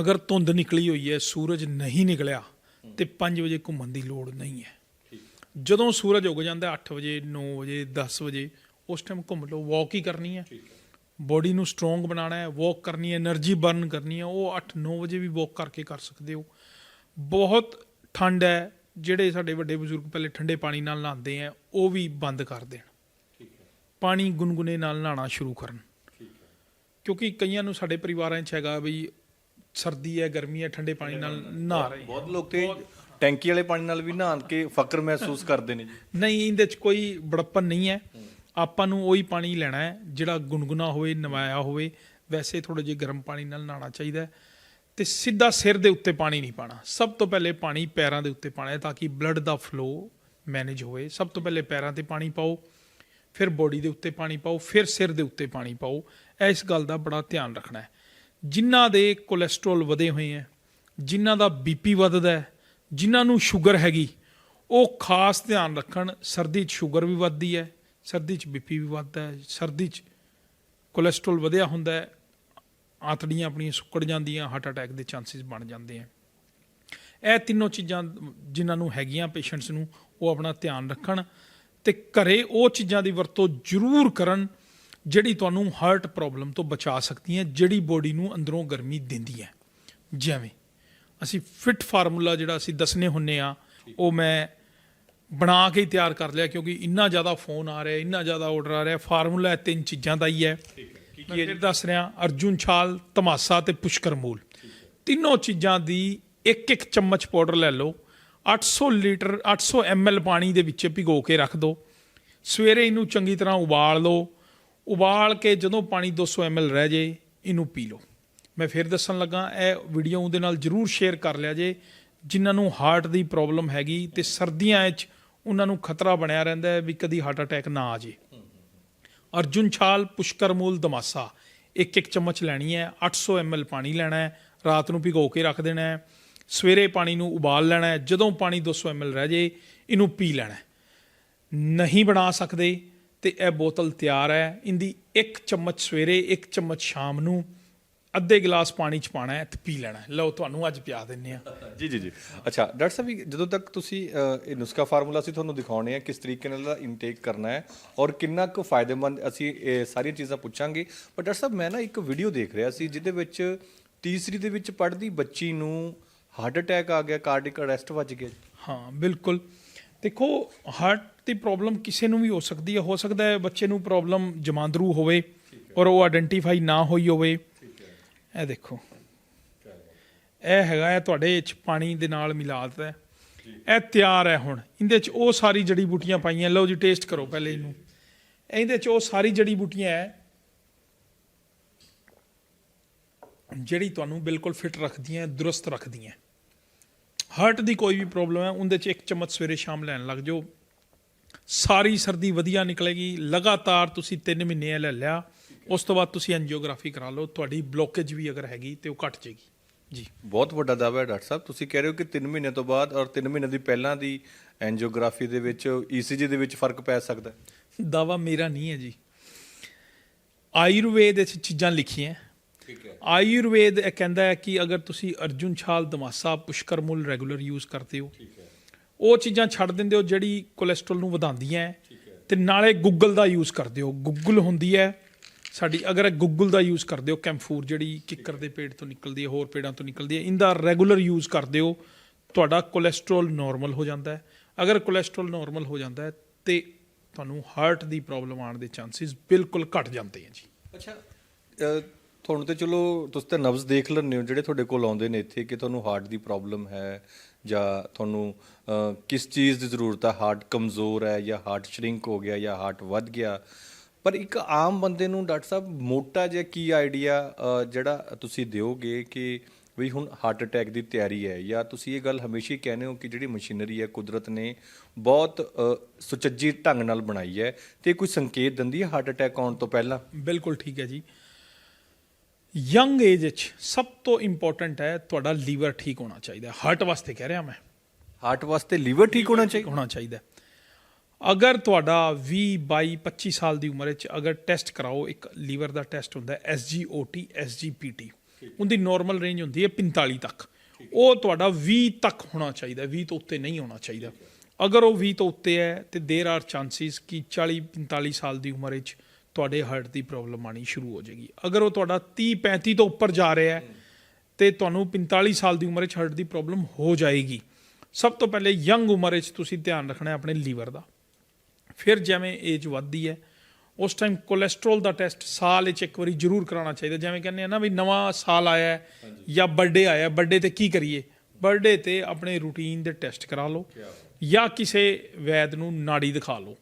ਅਗਰ ਧੁੰਦ ਨਿਕਲੀ ਹੋਈ ਹੈ ਸੂਰਜ ਨਹੀਂ ਨਿਕਲਿਆ ਤੇ 5 ਵਜੇ ਘੁੰਮਣ ਦੀ ਲੋੜ ਨਹੀਂ ਹੈ। ਜਦੋਂ ਸੂਰਜ ਉੱਗ ਜਾਂਦਾ 8 ਵਜੇ 9 ਵਜੇ 10 ਵਜੇ ਉਸ ਟਾਈਮ ਘੁੰਮ ਲਓ ਵਾਕ ਹੀ ਕਰਨੀ ਹੈ। ਬੋਡੀ ਨੂੰ ਸਟਰੋਂਗ ਬਣਾਉਣਾ ਹੈ ਵਾਕ ਕਰਨੀ ਹੈ એનર્ਜੀ ਬਰਨ ਕਰਨੀ ਹੈ ਉਹ 8-9 ਵਜੇ ਵੀ ਵਾਕ ਕਰਕੇ ਕਰ ਸਕਦੇ ਹੋ। ਬਹੁਤ ਠੰਡ ਹੈ ਜਿਹੜੇ ਸਾਡੇ ਵੱਡੇ ਬਜ਼ੁਰਗ ਪਹਿਲੇ ਠੰਡੇ ਪਾਣੀ ਨਾਲ ਨਹਾਉਂਦੇ ਆ ਉਹ ਵੀ ਬੰਦ ਕਰ ਦੇਣ। ਪਾਣੀ ਗੁੰਗੁਨੇ ਨਾਲ ਨਹਾਣਾ ਸ਼ੁਰੂ ਕਰਨ। ਕਿਉਂਕਿ ਕਈਆਂ ਨੂੰ ਸਾਡੇ ਪਰਿਵਾਰਾਂ 'ਚ ਹੈਗਾ ਵੀ ਸਰਦੀ ਹੈ ਗਰਮੀ ਹੈ ਠੰਡੇ ਪਾਣੀ ਨਾਲ ਨਹਾ ਰਹੇ। ਬਹੁਤ ਲੋਕ ਤੇ ਟੈਂਕੀ ਵਾਲੇ ਪਾਣੀ ਨਾਲ ਵੀ ਨਹਾਣ ਕੇ ਫਕਰ ਮਹਿਸੂਸ ਕਰਦੇ ਨੇ ਜੀ। ਨਹੀਂ, ਇਹਦੇ 'ਚ ਕੋਈ ਬੜਪਨ ਨਹੀਂ ਹੈ। ਆਪਾਂ ਨੂੰ ਉਹੀ ਪਾਣੀ ਲੈਣਾ ਹੈ, ਜਿਹੜਾ ਗੁਨਗੁਨਾ ਹੋਵੇ, ਨਵਾਇਆ ਹੋਵੇ, ਵੈਸੇ ਥੋੜੇ ਜਿਹਾ ਗਰਮ ਪਾਣੀ ਨਾਲ ਨਹਾਉਣਾ ਚਾਹੀਦਾ ਹੈ ਤੇ ਸਿੱਧਾ ਸਿਰ ਦੇ ਉੱਤੇ ਪਾਣੀ ਨਹੀਂ ਪਾਣਾ ਸਭ ਤੋਂ ਪਹਿਲੇ ਪਾਣੀ ਪੈਰਾਂ ਦੇ ਉੱਤੇ ਪਾਣਾ ਹੈ ਤਾਂ ਕਿ ਬਲੱਡ ਦਾ ਫਲੋ ਮੈਨੇਜ ਹੋਵੇ। ਸਭ ਤੋਂ ਪਹਿਲੇ ਪੈਰਾਂ ਤੇ ਪਾਣੀ ਪਾਓ, ਫਿਰ ਬੋਡੀ ਦੇ ਉੱਤੇ ਪਾਣੀ ਪਾਓ, ਫਿਰ ਸਿਰ ਦੇ ਉੱਤੇ ਪਾਣੀ ਪਾਓ। ਇਸ ਗੱਲ ਦਾ ਬੜਾ ਧਿਆਨ ਰੱਖਣਾ ਹੈ। ਜਿਨ੍ਹਾਂ ਦੇ ਕੋਲੇਸਟ੍ਰੋਲ ਵਧੇ ਹੋਏ ਹੈ, ਜਿਨ੍ਹਾਂ ਦਾ ਬੀਪੀ ਵੱਧਦਾ ਹੈ ਜਿਨ੍ਹਾਂ ਨੂੰ ਸ਼ੂਗਰ ਹੈਗੀ, ਉਹ ਖਾਸ ਧਿਆਨ ਰੱਖਣ। ਸਰਦੀ 'ਚ ਸ਼ੂਗਰ ਵੀ ਵੱਧਦੀ ਹੈ, ਸਰਦੀ 'ਚ ਬੀਪੀ ਵੀ ਵੱਧਦਾ ਹੈ, ਸਰਦੀ 'ਚ ਕੋਲੇਸਟ੍ਰੋਲ ਵਧਿਆ ਹੁੰਦਾ ਹੈ, ਆਂਤੜੀਆਂ ਆਪਣੀਆਂ ਸੁੱਕੜ ਜਾਂਦੀਆਂ ਹਾਰਟ ਅਟੈਕ ਦੇ ਚਾਂਸਸ ਬਣ ਜਾਂਦੇ ਆ ਇਹ ਤਿੰਨੋਂ ਚੀਜ਼ਾਂ ਜਿਨ੍ਹਾਂ ਨੂੰ ਹੈਗੀਆਂ ਪੇਸ਼ੈਂਟਸ ਨੂੰ, ਉਹ ਆਪਣਾ ਧਿਆਨ ਰੱਖਣ ਤੇ ਘਰੇ ਉਹ ਚੀਜ਼ਾਂ ਦੀ ਵਰਤੋਂ ਜ਼ਰੂਰ ਕਰਨ, ਜਿਹੜੀ ਤੁਹਾਨੂੰ ਹਾਰਟ ਪ੍ਰੋਬਲਮ ਤੋਂ ਬਚਾ ਸਕਦੀ ਹੈ, ਜਿਹੜੀ ਬੋਡੀ ਨੂੰ ਅੰਦਰੋਂ ਗਰਮੀ ਦਿੰਦੀ ਹੈ। ਜਿਵੇਂ ਅਸੀਂ ਫਿਟ ਫਾਰਮੂਲਾ ਜਿਹੜਾ ਅਸੀਂ ਦੱਸਨੇ ਹੁੰਨੇ ਆ ਉਹ ਮੈਂ ਬਣਾ ਕੇ ਹੀ ਤਿਆਰ ਕਰ ਲਿਆ ਕਿਉਂਕਿ ਇੰਨਾ ਜ਼ਿਆਦਾ ਫੋਨ ਆ ਰਿਹਾ ਇੰਨਾ ਜ਼ਿਆਦਾ ਆਰਡਰ ਆ ਰਿਹਾ ਫਾਰਮੂਲਾ ਇਹ ਤਿੰਨ ਚੀਜ਼ਾਂ ਦਾ ਹੀ ਹੈ। ਕੀ ਮੈਂ ਫਿਰ ਦੱਸ ਰਿਹਾ ਅਰਜੁਨ ਛਾਲ ਤਮਾਸਾ ਤੇ ਪੁਸ਼ਕਰ ਮੂਲ। ਤਿੰਨੋਂ ਚੀਜ਼ਾਂ ਦੀ ਇੱਕ ਇੱਕ ਚਮਚ ਪਾਊਡਰ ਲੈ ਲਓ। 800 ਲੀਟਰ 800 ml ਪਾਣੀ ਦੇ ਵਿੱਚ ਭਿਗੋ ਕੇ ਰੱਖ ਦਿਓ ਸਵੇਰੇ ਇਹਨੂੰ ਚੰਗੀ ਤਰ੍ਹਾਂ ਉਬਾਲ ਲਓ। ਉਬਾਲ ਕੇ ਜਦੋਂ ਪਾਣੀ 200 ml ਰਹਿ ਜੇ ਇਹਨੂੰ ਪੀ ਲਓ। ਮੈਂ ਫਿਰ ਦੱਸਣ ਲੱਗਾ, ਇਹ ਵੀਡੀਓ ਉਹਦੇ ਨਾਲ ਜਰੂਰ ਸ਼ੇਅਰ ਕਰ ਲਿਆ ਜੇ, ਜਿਨ੍ਹਾਂ ਨੂੰ ਹਾਰਟ ਦੀ ਪ੍ਰੋਬਲਮ ਹੈਗੀ ਤੇ ਸਰਦੀਆਂ ਵਿੱਚ ਉਹਨਾਂ ਨੂੰ ਖਤਰਾ ਬਣਿਆ ਰਹਿੰਦਾ ਹੈ ਵੀ ਕਦੀ ਹਾਰਟ ਅਟੈਕ ਨਾ ਆ ਜੇ। ਅਰਜੁਨ ਛਾਲ, ਪੁਸ਼ਕਰ ਮੂਲ, ਦਮਾਸਾ। ਇੱਕ ਇੱਕ ਚਮਚ ਲੈਣੀ ਹੈ 800 ml ਪਾਣੀ ਲੈਣਾ ਹੈ, ਰਾਤ ਨੂੰ ਭਿਗੋ ਕੇ ਰੱਖ ਦੇਣਾ ਹੈ, ਸਵੇਰੇ ਪਾਣੀ ਨੂੰ ਉਬਾਲ ਲੈਣਾ ਹੈ, ਜਦੋਂ ਪਾਣੀ 200 ml ਰਹਿ ਜੇ, ਇਹਨੂੰ ਪੀ ਲੈਣਾ ਨਹੀਂ ਬਣਾ ਸਕਦੇ ਤੇ ਇਹ ਬੋਤਲ ਤਿਆਰ ਹੈ, ਇਹਦੀ ਇੱਕ ਚਮਚ ਸਵੇਰੇ, ਇੱਕ ਚਮਚ ਸ਼ਾਮ ਨੂੰ। ਅੱਧੇ ਗਲਾਸ ਪਾਣੀ ਚ ਪਾਣਾ ਹੈ ਤੇ ਪੀ ਲੈਣਾ ਹੈ। ਲਓ ਤੁਹਾਨੂੰ ਅੱਜ ਪਿਆ ਦਿੰਨੇ ਆ। ਜੀ ਜੀ ਜੀ। ਅੱਛਾ ਡਾਕਟਰ ਸਾਹਿਬ ਵੀ ਜਦੋਂ ਤੱਕ ਤੁਸੀਂ ਅ, ਇਹ ਨੁਸਖਾ ਫਾਰਮੂਲਾ ਅਸੀਂ ਤੁਹਾਨੂੰ ਦਿਖਾਉਣੇ ਆ ਕਿਸ ਤਰੀਕੇ ਨਾਲ ਇਹਦਾ ਇਨਟੇਕ ਕਰਨਾ ਹੈ ਔਰ ਕਿੰਨਾ ਕੁ ਫਾਇਦੇਮੰਦ ਅਸੀਂ ਇਹ ਸਾਰੀਆਂ ਚੀਜ਼ਾਂ ਪੁੱਛਾਂਗੇ। ਪਰ ਡਾਕਟਰ ਸਾਹਿਬ ਮੈਂ ਨਾ ਇੱਕ ਵੀਡੀਓ ਦੇਖ ਰਿਹਾ ਸੀ ਜਿਹਦੇ ਵਿੱਚ ਤੀਸਰੀ ਦੇ ਵਿੱਚ ਪੜ੍ਹਦੀ ਬੱਚੀ ਨੂੰ ਹਾਰਟ ਅਟੈਕ ਆ ਗਿਆ ਕਾਰਡਿਕ ਅਰੈਸਟ ਵੱਜ ਗਿਆ। ਹਾਂ ਬਿਲਕੁਲ। ਦੇਖੋ ਹਾਰਟ ਦੀ ਪ੍ਰੋਬਲਮ ਕਿਸੇ ਨੂੰ ਵੀ ਹੋ ਸਕਦੀ ਹੈ। ਹੋ ਸਕਦਾ ਹੈ ਬੱਚੇ ਨੂੰ ਪ੍ਰੋਬਲਮ ਜਮਾਂਦਰੂ ਹੋਵੇ ਔਰ ਉਹ ਆਇਡੈਂਟੀਫਾਈ ਨਾ ਹੋਈ ਹੋਵੇ। ਇਹ ਦੇਖੋ। ਇਹ ਹੈਗਾ ਹੈ ਤੁਹਾਡੇ ਚ ਪਾਣੀ ਦੇ ਨਾਲ ਮਿਲਾ ਹੈ। ਇਹ ਤਿਆਰ ਹੈ ਹੁਣ। ਇਹਦੇ ਚ ਉਹ ਸਾਰੀ ਜੜੀ ਬੂਟੀਆਂ ਪਾਈਆਂ। ਲਓ ਜੀ ਟੇਸਟ ਕਰੋ ਪਹਿਲੇ ਇਹਨੂੰ। ਇਹਦੇ ਚ ਉਹ ਸਾਰੀ ਜੜੀ ਬੂਟੀਆਂ ਹੈ, ਜਿਹੜੀ ਤੁਹਾਨੂੰ ਬਿਲਕੁਲ ਫਿਟ ਰੱਖਦੀਆਂ, ਦਰੁਸਤ ਰੱਖਦੀਆਂ। ਹਾਰਟ ਦੀ ਕੋਈ ਵੀ ਪ੍ਰੋਬਲਮ ਹੈ, ਉਹਦੇ ਚ ਇੱਕ ਚਮਚ ਸਵੇਰੇ ਸ਼ਾਮ ਲੈਣ ਲੱਗ ਜਾਓ। ਸਾਰੀ ਸਰਦੀ ਵਧੀਆ ਨਿਕਲੇਗੀ। ਲਗਾਤਾਰ ਤੁਸੀਂ 3 ਮਹੀਨੇ ਇਹ ਲੈ ਲਿਆ। ਉਸ ਤੋਂ ਬਾਅਦ ਤੁਸੀਂ ਐਂਜੀਓਗ੍ਰਾਫੀ ਕਰਾ ਲਓ ਤੁਹਾਡੀ ਬਲੋਕੇਜ ਵੀ ਅਗਰ ਹੈਗੀ ਤੇ ਉਹ ਘਟ ਜਾਏਗੀ। ਜੀ। ਬਹੁਤ ਵੱਡਾ ਦਾਅਵਾ ਹੈ ਡਾਕਟਰ ਸਾਹਿਬ। ਤੁਸੀਂ ਕਹਿ ਰਹੇ ਹੋ ਕਿ 3 ਮਹੀਨੇ ਤੋਂ ਬਾਅਦ ਔਰ 3 ਮਹੀਨੇ ਦੀ ਪਹਿਲਾਂ ਦੀ ਐਂਜੀਓਗ੍ਰਾਫੀ ਦੇ ਵਿੱਚ ਈਸੀਜੀ ਦੇ ਵਿੱਚ ਫ਼ਰਕ ਪੈ ਸਕਦਾ ਹੈ? ਦਾਵਾ ਮੇਰਾ ਨਹੀਂ ਹੈ ਜੀ। ਆਯੁਰਵੇਦ ਵਿੱਚ ਚੀਜ਼ਾਂ ਲਿਖੀਆਂ। ਠੀਕ ਹੈ। ਆਯੁਰਵੇਦ ਇਹ ਕਹਿੰਦਾ ਹੈ ਕਿ ਅਗਰ ਤੁਸੀਂ ਅਰਜੁਨ ਛਾਲ ਦਮਾਸਾ ਪੁਸ਼ਕਰ ਮੁੱਲ ਰੈਗੂਲਰ ਯੂਜ਼ ਕਰਦੇ ਹੋ ਠੀਕ ਹੈ। ਉਹ ਚੀਜ਼ਾਂ ਛੱਡ ਦਿੰਦੇ ਹੋ ਜਿਹੜੀ ਕੋਲੇਸਟ੍ਰੋਲ ਨੂੰ ਵਧਾਉਂਦੀਆਂ ਹੈ ਤੇ ਨਾਲੇ ਗੂਗਲ ਦਾ ਯੂਜ਼ ਕਰਦੇ ਹੋ। ਗੂਗਲ ਹੁੰਦੀ ਹੈ ਸਾਡੀ, ਅਗਰ ਗੂਗਲ ਦਾ ਯੂਜ਼ ਕਰਦੇ ਹੋ ਕੈਂਫੂਰ ਜਿਹੜੀ ਕਿੱਕਰ ਦੇ ਪੇਟ ਤੋਂ ਨਿਕਲਦੀ ਹੈ, ਹੋਰ ਪੇੜਾਂ ਤੋਂ ਨਿਕਲਦੀ ਹੈ, ਇਹਦਾ ਰੈਗੂਲਰ ਯੂਜ਼ ਕਰਦੇ ਹੋ, ਤੁਹਾਡਾ ਕੋਲੇਸਟ੍ਰੋਲ ਨਾਰਮਲ ਹੋ ਜਾਂਦਾ ਹੈ। ਅਗਰ ਕੋਲੇਸਟ੍ਰੋਲ ਨਾਰਮਲ ਹੋ ਜਾਂਦਾ ਹੈ, ਤੇ ਤੁਹਾਨੂੰ ਹਾਰਟ ਦੀ ਪ੍ਰੋਬਲਮ ਆਉਣ ਦੇ ਚਾਂਸਸ ਬਿਲਕੁਲ ਘਟ ਜਾਂਦੇ ਹੈ ਜੀ। ਅੱਛਾ ਤੁਹਾਨੂੰ ਤੇ ਚਲੋ ਤੁਸੀਂ ਤਾਂ ਨਬਜ਼ ਦੇਖ ਲੈਂਦੇ ਹੋ, ਜਿਹੜੇ ਤੁਹਾਡੇ ਕੋਲ ਆਉਂਦੇ ਨੇ ਇੱਥੇ ਕਿ ਤੁਹਾਨੂੰ ਹਾਰਟ ਦੀ ਪ੍ਰੋਬਲਮ ਹੈ ਜਾਂ ਤੁਹਾਨੂੰ ਕਿਸ ਚੀਜ਼ ਦੀ ਜ਼ਰੂਰਤ ਹੈ? ਹਾਰਟ ਕਮਜ਼ੋਰ ਹੈ ਜਾਂ ਹਾਰਟ ਸ਼ਰਿੰਕ ਹੋ ਗਿਆ ਜਾਂ ਹਾਰਟ ਵੱਧ ਗਿਆ? ਪਰ ਇੱਕ ਆਮ ਬੰਦੇ ਨੂੰ ਡਾਕਟਰ ਸਾਹਿਬ ਮੋਟਾ ਜਿਹਾ ਕੀ ਆਈਡੀਆ ਜਿਹੜਾ ਤੁਸੀਂ ਦਿਓਗੇ ਕਿ ਵੀ ਹੁਣ ਹਾਰਟ ਅਟੈਕ ਦੀ ਤਿਆਰੀ ਹੈ? ਜਾਂ ਤੁਸੀਂ ਇਹ ਗੱਲ ਹਮੇਸ਼ਾ ਹੀ ਕਹਿੰਦੇ ਹੋ ਕਿ ਜਿਹੜੀ ਮਸ਼ੀਨਰੀ ਹੈ ਕੁਦਰਤ ਨੇ ਬਹੁਤ ਸੁਚੱਜੀ ਢੰਗ ਨਾਲ ਬਣਾਈ ਹੈ ਤੇ ਕੋਈ ਸੰਕੇਤ ਦਿੰਦੀ ਹੈ ਹਾਰਟ ਅਟੈਕ ਆਉਣ ਤੋਂ ਪਹਿਲਾਂ? ਬਿਲਕੁਲ ਠੀਕ ਹੈ ਜੀ। ਯੰਗ ਏਜ ਵਿੱਚ ਸਭ ਤੋਂ ਇੰਪੋਰਟੈਂਟ ਹੈ ਤੁਹਾਡਾ ਲੀਵਰ ਠੀਕ ਹੋਣਾ ਚਾਹੀਦਾ। ਹਾਰਟ ਵਾਸਤੇ ਕਹਿ ਰਿਹਾ ਮੈਂ। ਹਾਰਟ ਵਾਸਤੇ ਲੀਵਰ ਠੀਕ ਹੋਣਾ ਚਾਹੀਦਾ? ਹੋਣਾ ਚਾਹੀਦਾ। ਅਗਰ ਤੁਹਾਡਾ 20 22 25 ਸਾਲ ਦੀ ਉਮਰ ਵਿੱਚ ਅਗਰ ਟੈਸਟ ਕਰਾਓ ਇੱਕ ਲੀਵਰ ਦਾ ਟੈਸਟ ਹੁੰਦਾ ਹੈ SGOT SGPT ਉਹਦੀ ਨਾਰਮਲ ਰੇਂਜ ਹੁੰਦੀ ਹੈ 45 ਤੱਕ ਉਹ ਤੁਹਾਡਾ 20 ਤੱਕ ਹੋਣਾ ਚਾਹੀਦਾ 20 ਤੋਂ ਉੱਤੇ ਨਹੀਂ ਹੋਣਾ ਚਾਹੀਦਾ ਅਗਰ ਉਹ 20 ਤੋਂ ਉੱਤੇ ਹੈ ਤੇ देयर ਆਰ ਚਾਂਸਸ ਕਿ 40 45 ਸਾਲ ਦੀ ਉਮਰ ਵਿੱਚ ਤੁਹਾਡੇ ਹਾਰਟ ਦੀ ਪ੍ਰੋਬਲਮ ਆਣੀ ਸ਼ੁਰੂ ਹੋ ਜਾਏਗੀ ਅਗਰ ਉਹ ਤੁਹਾਡਾ 30 35 ਤੋਂ ਉੱਪਰ ਜਾ ਰਿਹਾ ਹੈ ਤੇ ਤੁਹਾਨੂੰ 45 ਸਾਲ ਦੀ ਉਮਰ ਵਿੱਚ ਹਾਰਟ ਦੀ ਪ੍ਰੋਬਲਮ ਹੋ ਜਾਏਗੀ ਸਭ ਤੋਂ ਪਹਿਲੇ ਯੰਗ ਉਮਰ ਵਿੱਚ ਤੁਸੀਂ ਧਿਆਨ ਰੱਖਣਾ ਹੈ ਆਪਣੇ ਲੀਵਰ ਦਾ ਫਿਰ ਜਿਵੇਂ ਏਜ ਵੱਧਦੀ ਹੈ ਉਸ ਟਾਈਮ ਕੋਲੇਸਟ੍ਰੋਲ ਦਾ ਟੈਸਟ ਸਾਲ ਵਿੱਚ ਇੱਕ ਵਾਰੀ ਜ਼ਰੂਰ ਕਰਾਉਣਾ ਚਾਹੀਦਾ। ਜਿਵੇਂ ਕਹਿੰਦੇ ਆ ਨਾ ਵੀ ਨਵਾਂ ਸਾਲ ਆਇਆ ਹੈ ਜਾਂ ਬਰਥਡੇ ਆਇਆ ਬਰਥਡੇ ਤੇ ਕੀ ਕਰੀਏ? ਬਰਥਡੇ ਤੇ ਆਪਣੇ ਰੂਟੀਨ ਦੇ ਟੈਸਟ ਕਰਾ ਲਓ ਜਾਂ ਕਿਸੇ ਵੈਦ ਨੂੰ ਨਾੜੀ ਦਿਖਾ ਲਓ।